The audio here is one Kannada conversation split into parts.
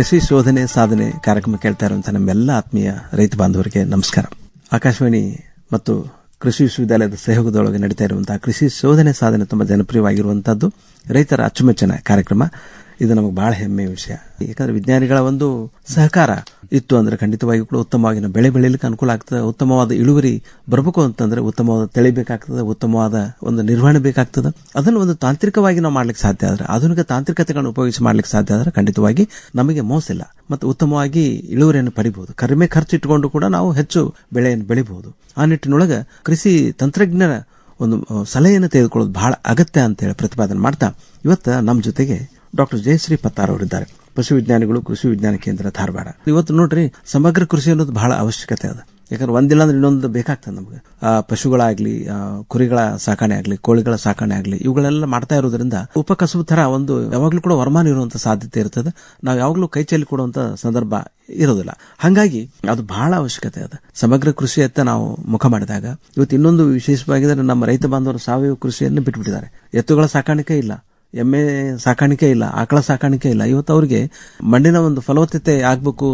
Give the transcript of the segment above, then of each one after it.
ಕೃಷಿ ಶೋಧನೆ ಸಾಧನೆ ಕಾರ್ಯಕ್ರಮ ಕೇಳ್ತಾ ಇರುವಂತಹ ನಮ್ಮೆಲ್ಲ ಆತ್ಮೀಯ ರೈತ ಬಾಂಧವರಿಗೆ ನಮಸ್ಕಾರ. ಆಕಾಶವಾಣಿ ಮತ್ತು ಕೃಷಿ ವಿಶ್ವವಿದ್ಯಾಲಯದ ಸಹಯೋಗದೊಳಗೆ ನಡೀತಾ ಇರುವಂತಹ ಕೃಷಿ ಶೋಧನೆ ಸಾಧನೆ ತುಂಬಾ ಜನಪ್ರಿಯವಾಗಿರುವಂತಹದ್ದು ರೈತರ ಅಚ್ಚುಮೆಚ್ಚಿನ ಕಾರ್ಯಕ್ರಮ. ಇದು ನಮಗೆ ಬಹಳ ಹೆಮ್ಮೆಯ ವಿಷಯ. ಯಾಕಂದ್ರೆ ವಿಜ್ಞಾನಿಗಳ ಒಂದು ಸಹಕಾರ ಇತ್ತು ಅಂದ್ರೆ ಖಂಡಿತವಾಗಿ ಕೂಡ ಉತ್ತಮವಾಗಿ ಬೆಳೆ ಬೆಳೀಲಿಕ್ಕೆ ಅನುಕೂಲ ಆಗ್ತದೆ. ಉತ್ತಮವಾದ ಇಳುವರಿ ಬರಬೇಕು ಅಂತಂದ್ರೆ ಉತ್ತಮವಾದ ತಳಿ ಬೇಕಾಗ್ತದೆ, ಉತ್ತಮವಾದ ಒಂದು ನಿರ್ವಹಣೆ ಬೇಕಾಗ್ತದೆ. ಅದನ್ನು ಒಂದು ತಾಂತ್ರಿಕವಾಗಿ ನಾವು ಮಾಡ್ಲಿಕ್ಕೆ ಸಾಧ್ಯ ಆದ್ರೆ, ಆಧುನಿಕ ತಾಂತ್ರಿಕತೆಗಳನ್ನು ಉಪಯೋಗಿಸಿ ಮಾಡ್ಲಿಕ್ಕೆ ಸಾಧ್ಯ ಆದ್ರೆ ಖಂಡಿತವಾಗಿ ನಮಗೆ ಮೋಸ ಇಲ್ಲ. ಮತ್ತು ಉತ್ತಮವಾಗಿ ಇಳುವರಿಯನ್ನು ಪಡಿಬಹುದು. ಕಡಿಮೆ ಖರ್ಚು ಇಟ್ಟುಕೊಂಡು ಕೂಡ ನಾವು ಹೆಚ್ಚು ಬೆಳೆಯನ್ನು ಬೆಳಿಬಹುದು. ಆ ನಿಟ್ಟಿನೊಳಗೆ ಕೃಷಿ ತಂತ್ರಜ್ಞರ ಒಂದು ಸಲಹೆಯನ್ನು ತೆಗೆದುಕೊಳ್ಳೋದು ಬಹಳ ಅಗತ್ಯ ಅಂತ ಹೇಳಿ ಪ್ರತಿಪಾದನೆ ಮಾಡ್ತಾ, ಇವತ್ತು ನಮ್ಮ ಜೊತೆಗೆ ಡಾಕ್ಟರ್ ಜಯಶ್ರೀ ಪತ್ತಾರ್ ಅವರಿದ್ದಾರೆ. ಪಶು ವಿಜ್ಞಾನಿಗಳು, ಕೃಷಿ ವಿಜ್ಞಾನ ಕೇಂದ್ರ ಧಾರವಾಡ. ಇವತ್ತು ನೋಡ್ರಿ, ಸಮಗ್ರ ಕೃಷಿ ಅನ್ನೋದು ಬಹಳ ಅವಶ್ಯಕತೆ ಅದ. ಯಾಕಂದ್ರೆ ಒಂದಿಲ್ಲ ಅಂದ್ರೆ ಇನ್ನೊಂದು ಬೇಕಾಗ್ತದೆ ನಮ್ಗೆ. ಆ, ಪಶುಗಳಾಗ್ಲಿ ಕುರಿಗಳ ಸಾಕಣೆ ಆಗ್ಲಿ, ಕೋಳಿಗಳ ಸಾಕಣೆ ಆಗ್ಲಿ, ಇವುಗಳೆಲ್ಲ ಮಾಡ್ತಾ ಇರೋದ್ರಿಂದ ಉಪಕಸುಬು ತರ ಒಂದು ಯಾವಾಗ್ಲೂ ಕೂಡ ವರಮಾನ ಇರುವಂತ ಸಾಧ್ಯತೆ ಇರ್ತದೆ. ನಾವು ಯಾವಾಗ್ಲೂ ಕೈ ಚೆಲ್ಲಿ ಕೊಡುವಂತ ಸಂದರ್ಭ ಇರೋದಿಲ್ಲ. ಹಾಗಾಗಿ ಅದು ಬಹಳ ಅವಶ್ಯಕತೆ ಅದ. ಸಮಗ್ರ ಕೃಷಿಯತ್ತ ನಾವು ಮುಖ ಮಾಡಿದಾಗ, ಇವತ್ತು ಇನ್ನೊಂದು ವಿಶೇಷವಾಗಿದ್ರೆ ನಮ್ಮ ರೈತ ಬಾಂಧವರು ಸಾವಯವ ಕೃಷಿಯನ್ನು ಬಿಟ್ಬಿಟ್ಟಿದ್ದಾರೆ. ಎತ್ತುಗಳ ಸಾಕಾಣಿಕೆ ಇಲ್ಲ. ಎಮ್ಮೆ ಸಾಕಾಣಿಕೆ ಇಲ್ಲ, ಆಕಳ ಸಾಕಾಣಿಕೆ ಇಲ್ಲ. ಇವತ್ತು ಅವ್ರಿಗೆ ಮಣ್ಣಿನ ಒಂದು ಫಲವತ್ತತೆ ಆಗ್ಬೇಕು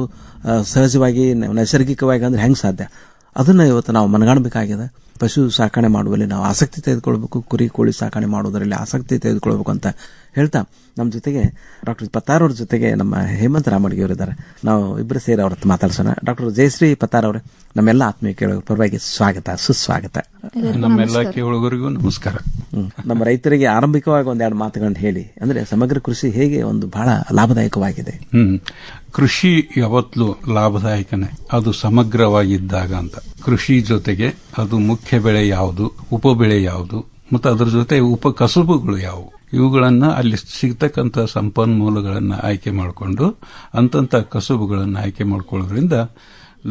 ಸಹಜವಾಗಿ, ನೈಸರ್ಗಿಕವಾಗಿ ಅಂದ್ರೆ ಹೆಂಗ್ ಸಾಧ್ಯ? ಅದನ್ನ ಇವತ್ತು ನಾವು ಮನಗಾಣಬೇಕಾಗಿದೆ ಪಶು ಸಾಕಣೆ ಮಾಡುವಲ್ಲಿ ನಾವು ಆಸಕ್ತಿ ತೆಗೆದುಕೊಳ್ಬೇಕು, ಕುರಿ, ಕೋಳಿ ಸಾಕಣೆ ಮಾಡುವುದರಲ್ಲಿ ಆಸಕ್ತಿ ತೆಗೆದುಕೊಳ್ಬೇಕು ಅಂತ ಹೇಳ್ತಾ ನಮ್ಮ ಜೊತೆಗೆ ಡಾಕ್ಟರ್ ಪತ್ತಾರ್ ಅವ್ರ ಜೊತೆಗೆ ನಮ್ಮ ಹೇಮಂತ್ ರಾಮಡ್ಗಿ ಅವರಿದ್ದಾರೆ ನಾವು ಇಬ್ಬರು ಸೇರಿ ಅವ್ರ ಹತ್ರ ಮಾತಾಡ್ಸೋಣ. ಡಾಕ್ಟರ್ ಜಯಶ್ರೀ ಪತ್ತಾರ್ ಅವರೇ ನಮ್ಮೆಲ್ಲ ಆತ್ಮೀಯ ಕೇಳೋ ಪರವಾಗಿ ಸ್ವಾಗತ ಸುಸ್ವಾಗತ. ನಮ್ಮೆಲ್ಲ ಕೇಳುಗರಿಗೂ ನಮಸ್ಕಾರ. ನಮ್ಮ ರೈತರಿಗೆ ಆರಂಭಿಕವಾಗಿ ಒಂದೆರಡು ಮಾತುಗಳನ್ನು ಹೇಳಿ ಅಂದ್ರೆ ಸಮಗ್ರ ಕೃಷಿ ಹೇಗೆ ಒಂದು ಬಹಳ ಲಾಭದಾಯಕವಾಗಿದೆ. ಹ್ಮ್ ಕೃಷಿ ಯಾವತ್ತೂ ಲಾಭದಾಯಕನೇ ಅದು ಸಮಗ್ರವಾಗಿದ್ದಾಗ ಅಂತ. ಕೃಷಿ ಜೊತೆಗೆ ಅದು ಮುಖ್ಯ ಬೆಳೆ ಯಾವುದು ಉಪ ಬೆಳೆ ಯಾವುದು ಮತ್ತು ಅದರ ಜೊತೆ ಉಪ ಕಸುಬುಗಳು ಯಾವುವು ಇವುಗಳನ್ನ ಅಲ್ಲಿ ಸಿಗ್ತಕ್ಕಂಥ ಸಂಪನ್ಮೂಲಗಳನ್ನು ಆಯ್ಕೆ ಮಾಡಿಕೊಂಡು ಅಂತಂತ ಕಸುಬುಗಳನ್ನು ಆಯ್ಕೆ ಮಾಡ್ಕೊಳ್ಳೋದ್ರಿಂದ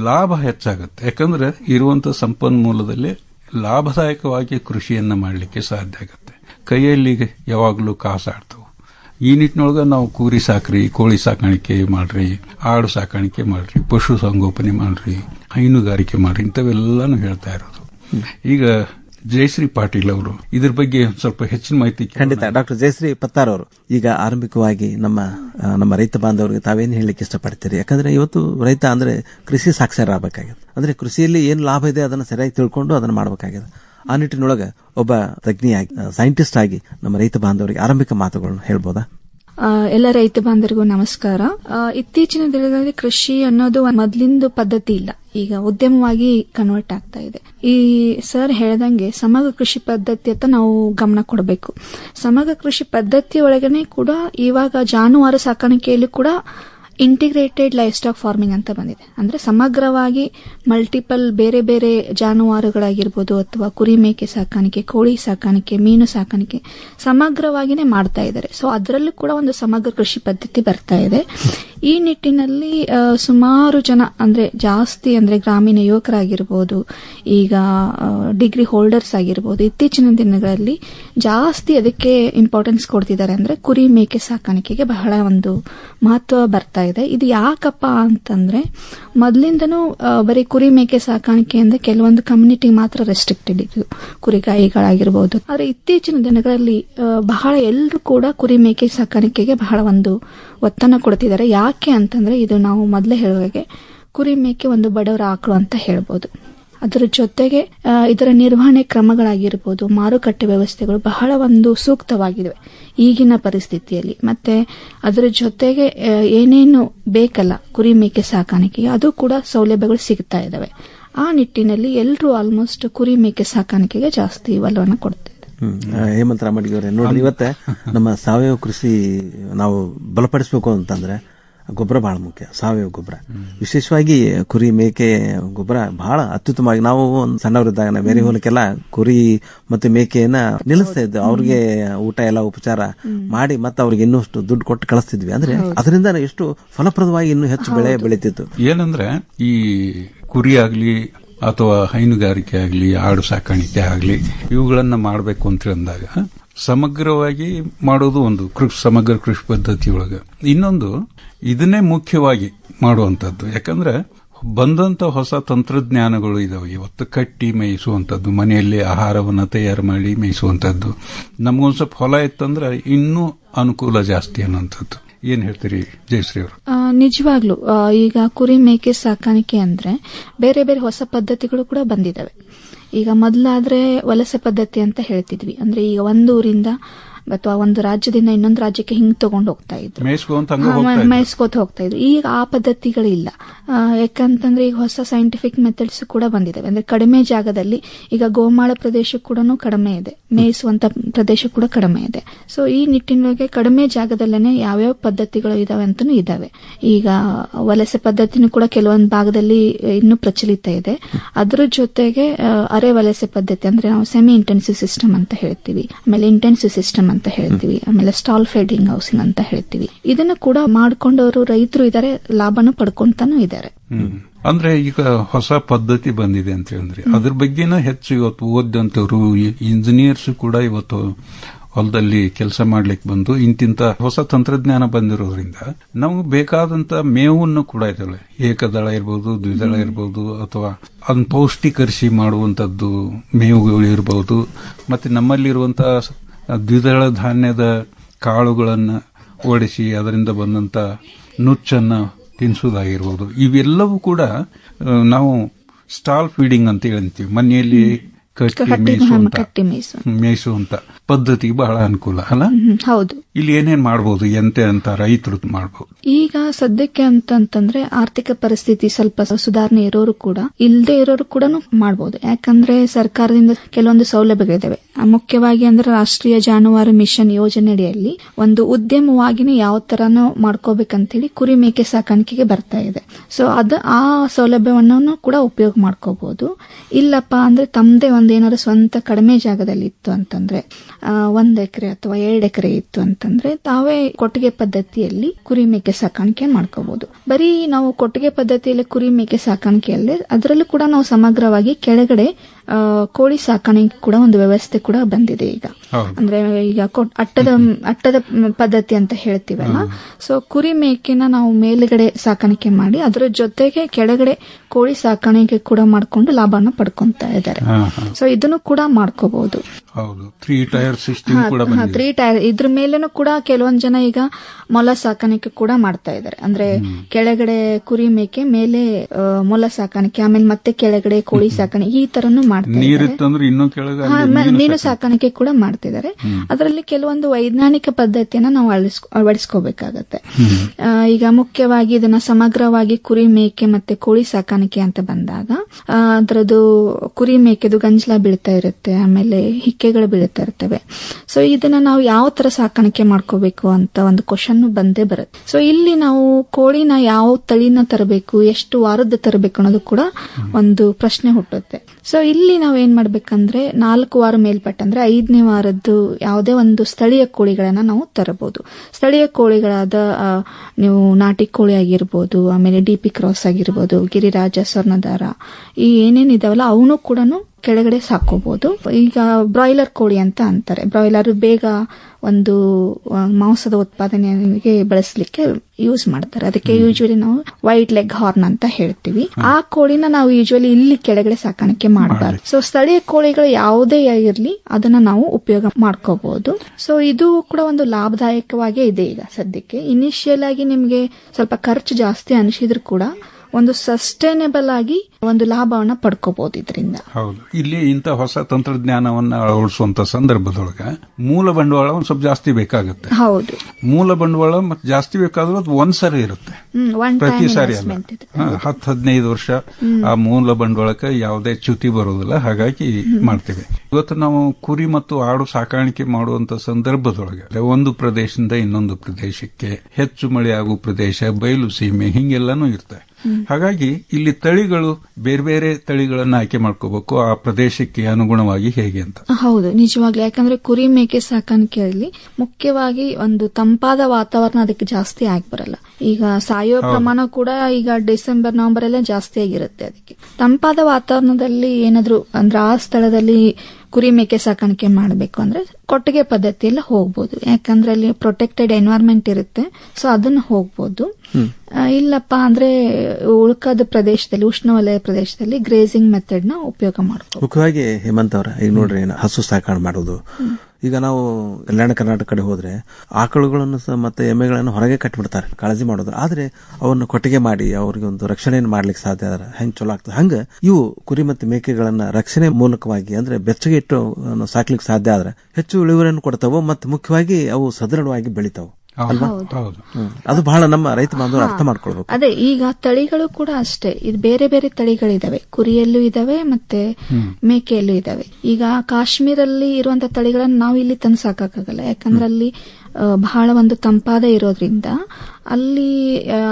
ಲಾಭ ಹೆಚ್ಚಾಗುತ್ತೆ. ಯಾಕಂದ್ರೆ ಇರುವಂಥ ಸಂಪನ್ಮೂಲದಲ್ಲಿ ಲಾಭದಾಯಕವಾಗಿ ಕೃಷಿಯನ್ನು ಮಾಡಲಿಕ್ಕೆ ಸಾಧ್ಯ ಆಗುತ್ತೆ. ಕೈಯಲ್ಲಿ ಯಾವಾಗಲೂ ಕಾಸಾಡ್ತವೆ ಈ ನಿಟ್ಟಿನೊಳಗ ನಾವು ಕೂರಿ ಸಾಕ್ರಿ, ಕೋಳಿ ಸಾಕಾಣಿಕೆ ಮಾಡ್ರಿ, ಆಡು ಸಾಕಾಣಿಕೆ ಮಾಡ್ರಿ, ಪಶು ಸಂಗೋಪನೆ ಮಾಡ್ರಿ, ಹೈನುಗಾರಿಕೆ ಮಾಡ್ರಿ, ಇಂಥವೆಲ್ಲಾನು ಹೇಳ್ತಾ ಇರೋದು. ಈಗ ಜಯಶ್ರೀ ಪಾಟೀಲ್ ಅವರು. ಇದ್ರ ಬಗ್ಗೆ ಸ್ವಲ್ಪ ಹೆಚ್ಚಿನ ಮಾಹಿತಿ ಖಂಡಿತ. ಡಾಕ್ಟರ್ ಜಯಶ್ರೀ ಪತ್ತಾರ್ ಅವರು. ಈಗ ಆರಂಭಿಕವಾಗಿ ನಮ್ಮ ನಮ್ಮ ರೈತ ಬಾಂಧವರಿಗೆ ತಾವೇನು ಹೇಳಲಿಕ್ಕೆ ಇಷ್ಟಪಡ್ತೀರಿ? ಯಾಕಂದ್ರೆ ಇವತ್ತು ರೈತ ಅಂದ್ರೆ ಕೃಷಿ ಸಾಕ್ಷರ ಆಗಬೇಕಾಗಿದೆ ಅಂದ್ರೆ ಕೃಷಿಯಲ್ಲಿ ಏನು ಲಾಭ ಇದೆ ಅದನ್ನ ಸರಿಯಾಗಿ ತಿಳ್ಕೊಂಡು ಅದನ್ನ ಮಾಡಬೇಕಾಗಿದೆ. ಆ ನಿಟ್ಟಿನೊಳಗೆ ಒಬ್ಬ ತಜ್ಞಿಯಾಗಿ ಸೈಂಟಿಸ್ಟ್ ಆಗಿ ನಮ್ಮ ರೈತ ಬಾಂಧವರಿಗೆ ಆರಂಭಿಕ ಮಾತುಗಳನ್ನು ಹೇಳ್ಬೋದಾ? ಎಲ್ಲ ರೈತ ಬಾಂಧವರಿಗೂ ನಮಸ್ಕಾರ. ಇತ್ತೀಚಿನ ದಿನಗಳಲ್ಲಿ ಕೃಷಿ ಅನ್ನೋದು ಮೊದ್ಲಿಂದು ಪದ್ಧತಿ ಇಲ್ಲ. ಈಗ ಉದ್ಯಮವಾಗಿ ಕನ್ವರ್ಟ್ ಆಗ್ತಾ ಇದೆ. ಈ ಸರ್ ಹೇಳ್ದಂಗೆ ಸಮಗ್ರ ಕೃಷಿ ಪದ್ಧತಿ ಅಂತ ನಾವು ಗಮನ ಕೊಡಬೇಕು. ಸಮಗ್ರ ಕೃಷಿ ಪದ್ಧತಿ ಒಳಗನೆ ಕೂಡ ಇವಾಗ ಜಾನುವಾರು ಸಾಕಾಣಿಕೆಯಲ್ಲಿ ಕೂಡ ಇಂಟಿಗ್ರೇಟೆಡ್ ಲೈಫ್ ಸ್ಟಾಕ್ ಫಾರ್ಮಿಂಗ್ ಅಂತ ಬಂದಿದೆ. ಅಂದ್ರೆ ಸಮಗ್ರವಾಗಿ ಮಲ್ಟಿಪಲ್ ಬೇರೆ ಬೇರೆ ಜಾನುವಾರುಗಳಾಗಿರ್ಬೋದು ಅಥವಾ ಕುರಿ ಮೇಕೆ ಸಾಕಾಣಿಕೆ, ಕೋಳಿ ಸಾಕಾಣಿಕೆ, ಮೀನು ಸಾಕಾಣಿಕೆ ಸಮಗ್ರವಾಗಿನೇ ಮಾಡ್ತಾ ಇದ್ದಾರೆ. ಸೊ ಅದರಲ್ಲೂ ಕೂಡ ಒಂದು ಸಮಗ್ರ ಕೃಷಿ ಪದ್ಧತಿ ಬರ್ತಾ ಇದೆ. ಈ ನಿಟ್ಟಿನಲ್ಲಿ ಸುಮಾರು ಜನ, ಅಂದ್ರೆ ಜಾಸ್ತಿ, ಅಂದ್ರೆ ಗ್ರಾಮೀಣ ಯುವಕರಾಗಿರ್ಬೋದು, ಈಗ ಡಿಗ್ರಿ ಹೋಲ್ಡರ್ಸ್ ಆಗಿರ್ಬೋದು, ಇತ್ತೀಚಿನ ದಿನಗಳಲ್ಲಿ ಜಾಸ್ತಿ ಅದಕ್ಕೆ ಇಂಪಾರ್ಟೆನ್ಸ್ ಕೊಡ್ತಿದ್ದಾರೆ ಅಂದ್ರೆ ಕುರಿ ಮೇಕೆ ಸಾಕಾಣಿಕೆಗೆ ಬಹಳ ಒಂದು ಮಹತ್ವ ಬರ್ತಾ ಇದೆ. ಇದು ಯಾಕಪ್ಪ ಅಂತಂದ್ರೆ, ಮೊದಲಿಂದನೂ ಬರೀ ಕುರಿ ಮೇಕೆ ಸಾಕಾಣಿಕೆ ಅಂದ್ರೆ ಕೆಲವೊಂದು ಕಮ್ಯುನಿಟಿ ಮಾತ್ರ ರೆಸ್ಟ್ರಿಕ್ಟೆಡ್ ಇತ್ತು. ಕುರಿಗಾಯಿಗಳಾಗಿರ್ಬೋದು. ಆದ್ರೆ ಇತ್ತೀಚಿನ ದಿನಗಳಲ್ಲಿ ಬಹಳ ಎಲ್ಲರೂ ಕೂಡ ಕುರಿ ಮೇಕೆ ಸಾಕಾಣಿಕೆಗೆ ಬಹಳ ಒಂದು ಒತ್ತನ್ನು ಕೊಡ್ತಿದ್ದಾರೆ. ಯಾಕೆ ಅಂತಂದ್ರೆ ಇದು ನಾವು ಮೊದಲೇ ಹೇಳುವಾಗೆ ಕುರಿ ಮೇಕೆ ಒಂದು ಬಡವರ ಆಕಳು ಅಂತ ಹೇಳ್ಬೋದು. ಅದರ ಜೊತೆಗೆ ಇದರ ನಿರ್ವಹಣೆ ಕ್ರಮಗಳಾಗಿರ್ಬೋದು ಮಾರುಕಟ್ಟೆ ವ್ಯವಸ್ಥೆಗಳು ಬಹಳ ಒಂದು ಸೂಕ್ತವಾಗಿವೆ ಈಗಿನ ಪರಿಸ್ಥಿತಿಯಲ್ಲಿ. ಮತ್ತೆ ಅದರ ಜೊತೆಗೆ ಏನೇನು ಬೇಕಲ್ಲ ಕುರಿ ಮೇಕೆ ಸಾಕಾಣಿಕೆಗೆ ಅದು ಕೂಡ ಸೌಲಭ್ಯಗಳು ಸಿಗ್ತಾ ಇದಾವೆ ಆ ನಿಟ್ಟಿನಲ್ಲಿ ಎಲ್ಲರೂ ಆಲ್ಮೋಸ್ಟ್ ಕುರಿ ಮೇಕೆ ಸಾಕಾಣಿಕೆಗೆ ಜಾಸ್ತಿ ಒಲವನ್ನು ಕೊಡ್ತಾರೆ. ಆ, ಹೇಮಂತ್ ರಾಮಡ್ಗಿ ಅವರೇ ನೋಡಿ ಇವತ್ತೆ ನಮ್ಮ ಸಾವಯವ ಕೃಷಿ ನಾವು ಬಲಪಡಿಸಬೇಕು ಅಂತಂದ್ರೆ ಗೊಬ್ಬರ ಬಹಳ ಮುಖ್ಯ ಸಾವಯವ ಗೊಬ್ಬರ. ವಿಶೇಷವಾಗಿ ಕುರಿ ಮೇಕೆ ಗೊಬ್ಬರ ಬಹಳ ಅತ್ಯುತ್ತಮವಾಗಿ ನಾವು ಒಂದು ಸಣ್ಣವರಿದ್ದಾಗ ನಾವು ಬೇರೆ ಹೊಲಕ್ಕೆಲ್ಲ ಕುರಿ ಮತ್ತೆ ಮೇಕೆಯನ್ನ ನಿಲ್ಲಿಸ್ತಾ ಇದ್ವಿ. ಅವ್ರಿಗೆ ಊಟ ಎಲ್ಲ ಉಪಚಾರ ಮಾಡಿ ಮತ್ತೆ ಅವ್ರಿಗೆ ಇನ್ನಷ್ಟು ದುಡ್ಡು ಕೊಟ್ಟು ಕಳಿಸ್ತಿದ್ವಿ. ಅಂದ್ರೆ ಅದರಿಂದ ಎಷ್ಟು ಫಲಪ್ರದವಾಗಿ ಇನ್ನೂ ಹೆಚ್ಚು ಬೆಳೆ ಬೆಳೀತಿತ್ತು. ಏನಂದ್ರೆ ಈ ಕುರಿ ಆಗ್ಲಿ ಅಥವಾ ಹೈನುಗಾರಿಕೆ ಆಗಲಿ, ಆಡು ಸಾಕಾಣಿಕೆ ಆಗಲಿ, ಇವುಗಳನ್ನು ಮಾಡಬೇಕು ಅಂತ ಅಂದಾಗ ಸಮಗ್ರವಾಗಿ ಮಾಡೋದು ಒಂದು ಕೃಷಿ ಸಮಗ್ರ ಕೃಷಿ ಪದ್ಧತಿಯೊಳಗೆ ಇನ್ನೊಂದು, ಇದನ್ನೇ ಮುಖ್ಯವಾಗಿ ಮಾಡುವಂಥದ್ದು. ಯಾಕಂದ್ರೆ ಬಂದಂತ ಹೊಸ ತಂತ್ರಜ್ಞಾನಗಳು ಇದಾವೆ. ಇವತ್ತು ಕಟ್ಟಿ ಮೇಯಿಸುವಂಥದ್ದು, ಮನೆಯಲ್ಲಿ ಆಹಾರವನ್ನು ತಯಾರು ಮಾಡಿ ಮೇಯಿಸುವಂಥದ್ದು. ನಮಗೊಂದು ಸ್ವಲ್ಪ ಹೊಲ ಇತ್ತಂದ್ರೆ ಇನ್ನೂ ಅನುಕೂಲ ಜಾಸ್ತಿ ಅನ್ನುವಂಥದ್ದು. ಏನ್ ಹೇಳ್ತೀರಿ ಜಯಶ್ರೀ ಅವರು ನಿಜವಾಗ್ಲು ಈಗ ಕುರಿ ಮೇಕೆ ಸಾಕಾಣಿಕೆ ಅಂದ್ರೆ ಬೇರೆ ಬೇರೆ ಹೊಸ ಪದ್ಧತಿಗಳು ಕೂಡ ಬಂದಿದ್ದಾವೆ ಈಗ ಮೊದಲಾದ್ರೆ ವಲಸೆ ಪದ್ಧತಿ ಅಂತ ಹೇಳ್ತಿದ್ವಿ. ಅಂದ್ರೆ ಈಗ ಒಂದು ಊರಿಂದ ಅಥವಾ ಒಂದು ರಾಜ್ಯದಿಂದ ಇನ್ನೊಂದು ರಾಜ್ಯಕ್ಕೆ ಹಿಂಗ್ ತಗೊಂಡು ಹೋಗ್ತಾ ಇದ್ರು. ಮೇಯಿಸ್ಕೊಂತ ಹಂಗ ಹೋಗ್ತಾ ಇದ್ರು. ಈಗ ಆ ಪದ್ಧತಿಗಳಿಲ್ಲ. ಯಾಕಂತಂದ್ರೆ ಈಗ ಹೊಸ ಸೈಂಟಿಫಿಕ್ ಮೆಥಡ್ಸ್ ಕೂಡ ಬಂದಿದ್ದಾವೆ ಅಂದ್ರೆ ಕಡಿಮೆ ಜಾಗದಲ್ಲಿ ಈಗ ಗೋಮಾಳ ಪ್ರದೇಶ ಕೂಡ ಕಡಿಮೆ ಇದೆ. ಮೇಯಿಸುವಂತ ಪ್ರದೇಶ ಕೂಡ ಕಡಿಮೆ ಇದೆ. ಸೊ ಈ ನಿಟ್ಟಿನೊಳಗೆ ಕಡಿಮೆ ಜಾಗದಲ್ಲೇನೆ ಯಾವ್ಯಾವ ಪದ್ಧತಿಗಳು ಇದಾವೆ ಅಂತಾನು ಇದಾವೆ. ಈಗ ವಲಸೆ ಪದ್ಧತಿನೂ ಕೂಡ ಕೆಲವೊಂದು ಭಾಗದಲ್ಲಿ ಇನ್ನೂ ಪ್ರಚಲಿತ ಇದೆ. ಅದ್ರ ಜೊತೆಗೆ ಅರೆ ವಲಸೆ ಪದ್ಧತಿ ಅಂದ್ರೆ ನಾವು ಸೆಮಿ ಇಂಟೆನ್ಸಿವ್ ಸಿಸ್ಟಮ್ ಅಂತ ಹೇಳ್ತೀವಿ. ಆಮೇಲೆ ಇಂಟೆನ್ಸಿವ್ ಸಿಸ್ಟಮ್ ಅಂತ ಹೇಳ್ತೀವಿ. ಆಮೇಲೆ ಸ್ಟಾಲ್ ಫೀಡಿಂಗ್ ಹೌಸಿಂಗ್ ಅಂತ ಹೇಳ್ತೀವಿ. ಇದನ್ನ ಕೂಡ ಮಾಡ್ಕೊಂಡವರು ರೈತರು ಇದಾರೆ ಲಾಭನ ಪಡ್ಕೊಂತಾನು ಇದ್ದಾರೆ. ಅಂದ್ರೆ ಈಗ ಹೊಸ ಪದ್ಧತಿ ಬಂದಿದೆ ಅಂತ ಹೇಳಿದ್ರೆ ಅದ್ರ ಬಗ್ಗೆನೂ ಹೆಚ್ಚು ಇವತ್ತು ಓದಂತವ್ರು ಇಂಜಿನಿಯರ್ಸ್ ಕೂಡ ಇವತ್ತು ಹೊಲದಲ್ಲಿ ಕೆಲಸ ಮಾಡ್ಲಿಕ್ಕೆ ಬಂದು ಇಂತಿಂತ ಹೊಸ ತಂತ್ರಜ್ಞಾನ ಬಂದಿರೋದ್ರಿಂದ ನಮಗೆ ಬೇಕಾದಂತ ಮೇವನ್ನು ಕೂಡ ಇದಾವೆ. ಏಕದಳ ಇರ್ಬೋದು ದ್ವಿದಳ ಇರ್ಬೋದು ಅಥವಾ ಅದನ್ನ ಪೌಷ್ಟಿಕರಿಸಿ ಮಾಡುವಂತದ್ದು ಮೇವುಗಳು ಇರಬಹುದು ಮತ್ತೆ ನಮ್ಮಲ್ಲಿರುವಂತಹ ದ್ವಿದಳ ಧಾನ್ಯದ ಕಾಳುಗಳನ್ನು ಓಡಿಸಿ ಅದರಿಂದ ಬಂದಂಥ ನುಚ್ಚನ್ನು ತಿನ್ನಿಸೋದಾಗಿರ್ಬೋದು ಇವೆಲ್ಲವೂ ಕೂಡ ನಾವು ಸ್ಟಾಲ್ ಫೀಡಿಂಗ್ ಅಂತ ಹೇಳ್ತೀವಿ. ಮನೆಯಲ್ಲಿ ಕಟ್ಟಿ ಮೇಯಿಸುವಂತ ಮೇಯಿಸುವಂತ ಪದ್ಧತಿ ಬಹಳ ಅನುಕೂಲ ಅಲ್ಲ? ಹೌದು. ಇಲ್ಲಿ ಏನೇನ್ ಮಾಡಬಹುದು ಎಂತೆ ಅಂತ ರೈತರು ಮಾಡಬಹುದು ಈಗ ಸದ್ಯಕ್ಕೆ ಅಂತಂತಂದ್ರೆ ಆರ್ಥಿಕ ಪರಿಸ್ಥಿತಿ ಸ್ವಲ್ಪ ಸುಧಾರಣೆ ಇರೋರು ಕೂಡ ಇಲ್ಲದೆ ಇರೋರು ಕೂಡ ಮಾಡಬಹುದು ಯಾಕಂದ್ರೆ ಸರ್ಕಾರದಿಂದ ಕೆಲವೊಂದು ಸೌಲಭ್ಯಗಳಿದಾವೆ. ಆ, ಮುಖ್ಯವಾಗಿ ಅಂದ್ರೆ ರಾಷ್ಟ್ರೀಯ ಜಾನುವಾರು ಮಿಷನ್ ಯೋಜನೆ ಅಡಿಯಲ್ಲಿ ಒಂದು ಉದ್ಯಮವಾಗಿನೇ ಯಾವ ತರನೂ ಮಾಡ್ಕೋಬೇಕಂತೇಳಿ ಕುರಿ ಮೇಕೆ ಸಾಕಾಣಿಕೆಗೆ ಬರ್ತಾ ಇದೆ. ಸೊ ಅದು ಆ ಸೌಲಭ್ಯವನ್ನು ಕೂಡ ಉಪಯೋಗ ಮಾಡ್ಕೋಬಹುದು ಇಲ್ಲಪ್ಪ ಅಂದ್ರೆ ತಮ್ಮದೇ ಒಂದು ಏನಾದ್ರು ಸ್ವಂತ ಕಡಿಮೆ ಜಾಗದಲ್ಲಿ ಇತ್ತು ಅಂತಂದ್ರೆ ಒಂದ್ ಎಕರೆ ಅಥವಾ ಎರಡು ಎಕರೆ ಇತ್ತು ಅಂತಂದ್ರೆ ತಾವೇ ಕೊಟ್ಟಿಗೆ ಪದ್ಧತಿಯಲ್ಲಿ ಕುರಿ ಮೇಕೆ ಸಾಕಾಣಿಕೆ ಮಾಡ್ಕೋಬಹುದು ಬರೀ ನಾವು ಕೊಟ್ಟಿಗೆ ಪದ್ಧತಿಯಲ್ಲಿ ಕುರಿ ಮೇಕೆ ಸಾಕಾಣಿಕೆ ಅಲ್ಲದೆ ಅದರಲ್ಲೂ ಕೂಡ ನಾವು ಸಮಗ್ರವಾಗಿ ಕೆಳಗಡೆ ಕೋಳಿ ಸಾಕಾಣಿಕೆ ಕೂಡ ಒಂದು ವ್ಯವಸ್ಥೆ ಕೂಡ ಬಂದಿದೆ ಈಗ. ಅಂದ್ರೆ ಈಗ ಅಟ್ಟದ ಅಟ್ಟದ ಪದ್ಧತಿ ಅಂತ ಹೇಳ್ತೀವಲ್ಲ? ಸೊ ಕುರಿ ಮೇಕೆನ ನಾವು ಮೇಲ್ಗಡೆ ಸಾಕಾಣಿಕೆ ಮಾಡಿ ಅದರ ಜೊತೆಗೆ ಕೆಳಗಡೆ ಕೋಳಿ ಸಾಕಾಣಿಕೆ ಕೂಡ ಮಾಡ್ಕೊಂಡು ಲಾಭನ ಪಡ್ಕೊಂತ ಇದ್ದಾರೆ. ಸೊ ಇದನ್ನು ಕೂಡ ಮಾಡ್ಕೋಬಹುದು ಹೌದು. ತ್ರೀ ಟೈರ್ ಇದ್ರ ಮೇಲೇನು ಕೂಡ ಕೆಲವೊಂದ್ ಜನ ಈಗ ಮೊಲ ಸಾಕಾಣಿಕೆ ಕೂಡ ಮಾಡ್ತಾ ಇದ್ದಾರೆ. ಅಂದ್ರೆ ಕೆಳಗಡೆ ಕುರಿ ಮೇಕೆ ಮೇಲೆ ಮೊಲ ಸಾಕಾಣಿಕೆ ಆಮೇಲೆ ಮತ್ತೆ ಕೆಳಗಡೆ ಕೋಳಿ ಸಾಕಾಣಿಕೆ ಈ ತರನು ನೀರಿತ್ತಂದ್ರೆ ಇನ್ನೂ ಕೆಳಗೆ ಮೀನು ಸಾಕಾಣಿಕೆ ಕೂಡ ಮಾಡ್ತಿದ್ದಾರೆ. ಅದರಲ್ಲಿ ಕೆಲವೊಂದು ವೈಜ್ಞಾನಿಕ ಪದ್ಧತಿಯನ್ನ ನಾವು ಅಳವಡಿಸ್ಕೊ- ಅಳವಡಿಸ್ಕೋಬೇಕಾಗತ್ತೆ. ಈಗ ಮುಖ್ಯವಾಗಿ ಇದನ್ನ ಸಮಗ್ರವಾಗಿ ಕುರಿ ಮೇಕೆ ಮತ್ತೆ ಕೋಳಿ ಸಾಕಾಣಿಕೆ ಅಂತ ಬಂದಾಗ ಅದರದ್ದು ಕುರಿ ಮೇಕೆದು ಗಂಜಲ ಬೀಳ್ತಾ ಇರುತ್ತೆ ಆಮೇಲೆ ಹಿಕ್ಕೆಗಳು ಬೀಳ್ತಾ ಇರ್ತವೆ. ಸೊ ಇದನ್ನ ನಾವು ಯಾವ ತರ ಸಾಕಾಣಿಕೆ ಮಾಡ್ಕೋಬೇಕು ಅಂತ ಒಂದು ಕ್ವಶನ್ ಬಂದೇ ಬರುತ್ತೆ. ಸೊ ಇಲ್ಲಿ ನಾವು ಕೋಳಿನ ಯಾವ ತಳಿನ ತರಬೇಕು ಎಷ್ಟು ವಾರದ ತರಬೇಕು ಅನ್ನೋದು ಕೂಡ ಒಂದು ಪ್ರಶ್ನೆ ಹುಟ್ಟುತ್ತೆ. ಸೊ ಇಲ್ಲಿ ನಾವು ಏನ್ ಮಾಡ್ಬೇಕಂದ್ರೆ ನಾಲ್ಕು ವಾರ ಮೇಲ್ಪಟ್ಟಂದ್ರೆ ಐದನೇ ವಾರದ್ದು ಯಾವುದೇ ಒಂದು ಸ್ಥಳೀಯ ಕೋಳಿಗಳನ್ನ ನಾವು ತರಬಹುದು. ಸ್ಥಳೀಯ ಕೋಳಿಗಳಾದ ನೀವು ನಾಟಿ ಕೋಳಿ ಆಗಿರ್ಬೋದು, ಆಮೇಲೆ ಡಿ ಪಿ ಕ್ರಾಸ್ ಆಗಿರ್ಬೋದು, ಗಿರಿರಾಜ ಸ್ವರ್ಣದಾರ, ಈ ಏನೇನಿದಾವಲ್ಲ, ಅವನು ಕೂಡ ಕೆಳಗಡೆ ಸಾಕೋಬಹುದು ಈಗ ಬ್ರಾಯ್ಲರ್ ಕೋಳಿ ಅಂತ ಅಂತಾರೆ. ಬ್ರಾಯ್ಲರ್ ಬೇಗ ಒಂದು ಮಾಂಸದ ಉತ್ಪಾದನೆಗೆ ಬಳಸಲಿಕ್ಕೆ ಯೂಸ್ ಮಾಡ್ತಾರೆ. ಅದಕ್ಕೆ ಯೂಶುವಲಿ ನಾವು ವೈಟ್ ಲೆಗ್ ಹಾರ್ನ್ ಅಂತ ಹೇಳ್ತೀವಿ. ಆ ಕೋಳಿನ ನಾವು ಯೂಶುವಲಿ ಇಲ್ಲಿ ಕೆಳಗಡೆ ಸಾಕಾಣಿಕೆ ಮಾಡಬಾರ್ದು. ಸೊ ಸ್ಥಳೀಯ ಕೋಳಿಗಳು ಯಾವುದೇ ಇರಲಿ ಅದನ್ನ ನಾವು ಉಪಯೋಗ ಮಾಡ್ಕೋಬಹುದು ಸೊ ಇದು ಕೂಡ ಒಂದು ಲಾಭದಾಯಕವಾಗೇ ಇದೆ ಈಗ ಸದ್ಯಕ್ಕೆ. ಇನಿಷಿಯಲ್ ಆಗಿ ನಿಮಗೆ ಸ್ವಲ್ಪ ಖರ್ಚು ಜಾಸ್ತಿ ಅನಿಸಿದ್ರು ಕೂಡ ಒಂದು ಸಸ್ಟೈನೇಬಲ್ ಆಗಿ ಒಂದು ಲಾಭವನ್ನ ಪಡ್ಕೋಬಹುದು ಇದರಿಂದ ಹೌದು. ಇಲ್ಲಿ ಇಂಥ ಹೊಸ ತಂತ್ರಜ್ಞಾನವನ್ನ ಅಳವಡಿಸುವಂತ ಸಂದರ್ಭದೊಳಗ ಮೂಲ ಬಂಡವಾಳ ಒಂದ್ ಸ್ವಲ್ಪ ಜಾಸ್ತಿ ಬೇಕಾಗುತ್ತೆ. ಹೌದು. ಮೂಲ ಬಂಡವಾಳ ಮತ್ತೆ ಜಾಸ್ತಿ ಬೇಕಾದ್ರೂ ಅದು ಒಂದ್ ಸರಿ ಇರುತ್ತೆ. ಪ್ರತಿ ಸಾರಿ ಅಲ್ಲ. ಹತ್ತು ಹದಿನೈದು ವರ್ಷ ಆ ಮೂಲ ಬಂಡವಾಳಕ್ಕೆ ಯಾವುದೇ ಚ್ಯುತಿ ಬರೋದಿಲ್ಲ. ಹಾಗಾಗಿ ಮಾಡ್ತೇವೆ. ಇವತ್ತು ನಾವು ಕುರಿ ಮತ್ತು ಆಡು ಸಾಕಾಣಿಕೆ ಮಾಡುವಂತ ಸಂದರ್ಭದೊಳಗೆ ಒಂದು ಪ್ರದೇಶದಿಂದ ಇನ್ನೊಂದು ಪ್ರದೇಶಕ್ಕೆ ಹೆಚ್ಚು ಮಳೆಯಾಗುವ ಪ್ರದೇಶ ಬಯಲು ಸೀಮೆ ಹಿಂಗೆಲ್ಲಾನು ಇರ್ತವೆ. ಹಾಗಾಗಿ ಇಲ್ಲಿ ತಳಿಗಳು ಬೇರೆ ಬೇರೆ ತಳಿಗಳನ್ನ ಆಯ್ಕೆ ಮಾಡ್ಕೋಬೇಕು. ಆ ಪ್ರದೇಶಕ್ಕೆ ಅನುಗುಣವಾಗಿ ಹೇಗೆ ಅಂತ. ಹೌದು ನಿಜವಾಗ್ಲೂ. ಯಾಕಂದ್ರೆ ಕುರಿ ಮೇಕೆ ಸಾಕಾಣಿಕೆಯಲ್ಲಿ ಮುಖ್ಯವಾಗಿ ಒಂದು ತಂಪಾದ ವಾತಾವರಣ ಅದಕ್ಕೆ ಜಾಸ್ತಿ ಆಗಿ ಬರಲ್ಲ. ಈಗ ಸಾಯೋ ಪ್ರಮಾಣ ಕೂಡ ಈಗ ಡಿಸೆಂಬರ್ ನವೆಂಬರ್ ಎಲ್ಲ ಜಾಸ್ತಿ ಆಗಿರುತ್ತೆ ಅದಕ್ಕೆ. ತಂಪಾದ ವಾತಾವರಣದಲ್ಲಿ ಏನಾದ್ರು ಅಂದ್ರೆ ಆ ಸ್ಥಳದಲ್ಲಿ ಕುರಿ ಮೇಕೆ ಸಾಕಾಣಿಕೆ ಮಾಡಬೇಕು ಅಂದ್ರೆ ಕೊಟ್ಟಿಗೆ ಪದ್ಧತಿಯಲ್ಲಿ ಹೋಗ್ಬೋದು. ಯಾಕಂದ್ರೆ ಅಲ್ಲಿ ಪ್ರೊಟೆಕ್ಟೆಡ್ ಎನ್ವೈರ್ಮೆಂಟ್ ಇರುತ್ತೆ ಸೊ ಅದನ್ನ ಹೋಗ್ಬೋದು. ಇಲ್ಲಪ್ಪ ಅಂದ್ರೆ ಉಳ್ಕದ ಪ್ರದೇಶದಲ್ಲಿ ಉಷ್ಣವಲಯ ಪ್ರದೇಶದಲ್ಲಿ ಗ್ರೇಸಿಂಗ್ ಮೆಥಡ್ನ ಉಪಯೋಗ ಮಾಡಬಹುದು ಮುಖ್ಯವಾಗಿ ಹೇಮಂತ್ ಅವರ ಈಗ ನೋಡ್ರಿ ಹಸು ಸಾಕಾಣೆ ಮಾಡೋದು. ಈಗ ನಾವು ಕಲ್ಯಾಣ ಕರ್ನಾಟಕ ಕಡೆ ಹೋದ್ರೆ ಆಕಳುಗಳನ್ನು ಸಹ ಮತ್ತೆ ಎಮ್ಮೆಗಳನ್ನು ಹೊರಗೆ ಕಟ್ಟಿಬಿಡ್ತಾರೆ ಕಾಳಜಿ ಮಾಡೋದು ಆದ್ರೆ ಅವನ್ನು ಕೊಟ್ಟಿಗೆ ಮಾಡಿ, ಅವ್ರಿಗೆ ಒಂದು ರಕ್ಷಣೆಯನ್ನು ಮಾಡ್ಲಿಕ್ಕೆ ಸಾಧ್ಯ ಆದ್ರೆ ಹೆಂಗ್ ಚಲೋ ಆಗ್ತದೆ ಹಂಗ ಇವು ಕುರಿ ಮತ್ತೆ ಮೇಕೆಗಳನ್ನ ರಕ್ಷಣೆ ಮೂಲಕವಾಗಿ ಅಂದ್ರೆ ಬೆಚ್ಚಗೆ ಇಟ್ಟು ಸಾಕ್ಲಿಕ್ಕೆ ಸಾಧ್ಯ ಆದ್ರೆ ಹೆಚ್ಚು ಇಳುವರಿಯನ್ನು ಕೊಡ್ತಾವೋ ಮತ್ತು ಮುಖ್ಯವಾಗಿ ಅವು ಸದೃಢವಾಗಿ ಬೆಳಿತಾವ. ಅದು ಬಹಳ ನಮ್ಮ ರೈತ ಬಾಂಧವರು ಅರ್ಥ ಮಾಡ್ಕೊಳ್ಬೇಕು. ಅದೇ ಈಗ ತಳಿಗಳು ಕೂಡ ಅಷ್ಟೇ. ಇದು ಬೇರೆ ಬೇರೆ ತಳಿಗಳಿದಾವೆ. ಕುರಿಯಲ್ಲೂ ಇದಾವೆ ಮತ್ತೆ ಮೇಕೆಯಲ್ಲೂ ಇದಾವೆ. ಈಗ ಕಾಶ್ಮೀರಲ್ಲಿ ಇರುವಂತ ತಳಿಗಳನ್ನ ನಾವು ಇಲ್ಲಿ ತಂದು ಸಾಕಾಗಲ್ಲ. ಯಾಕಂದ್ರೆ ಅಲ್ಲಿ ಬಹಳ ಒಂದು ತಂಪಾದ ಇರೋದ್ರಿಂದ ಅಲ್ಲಿ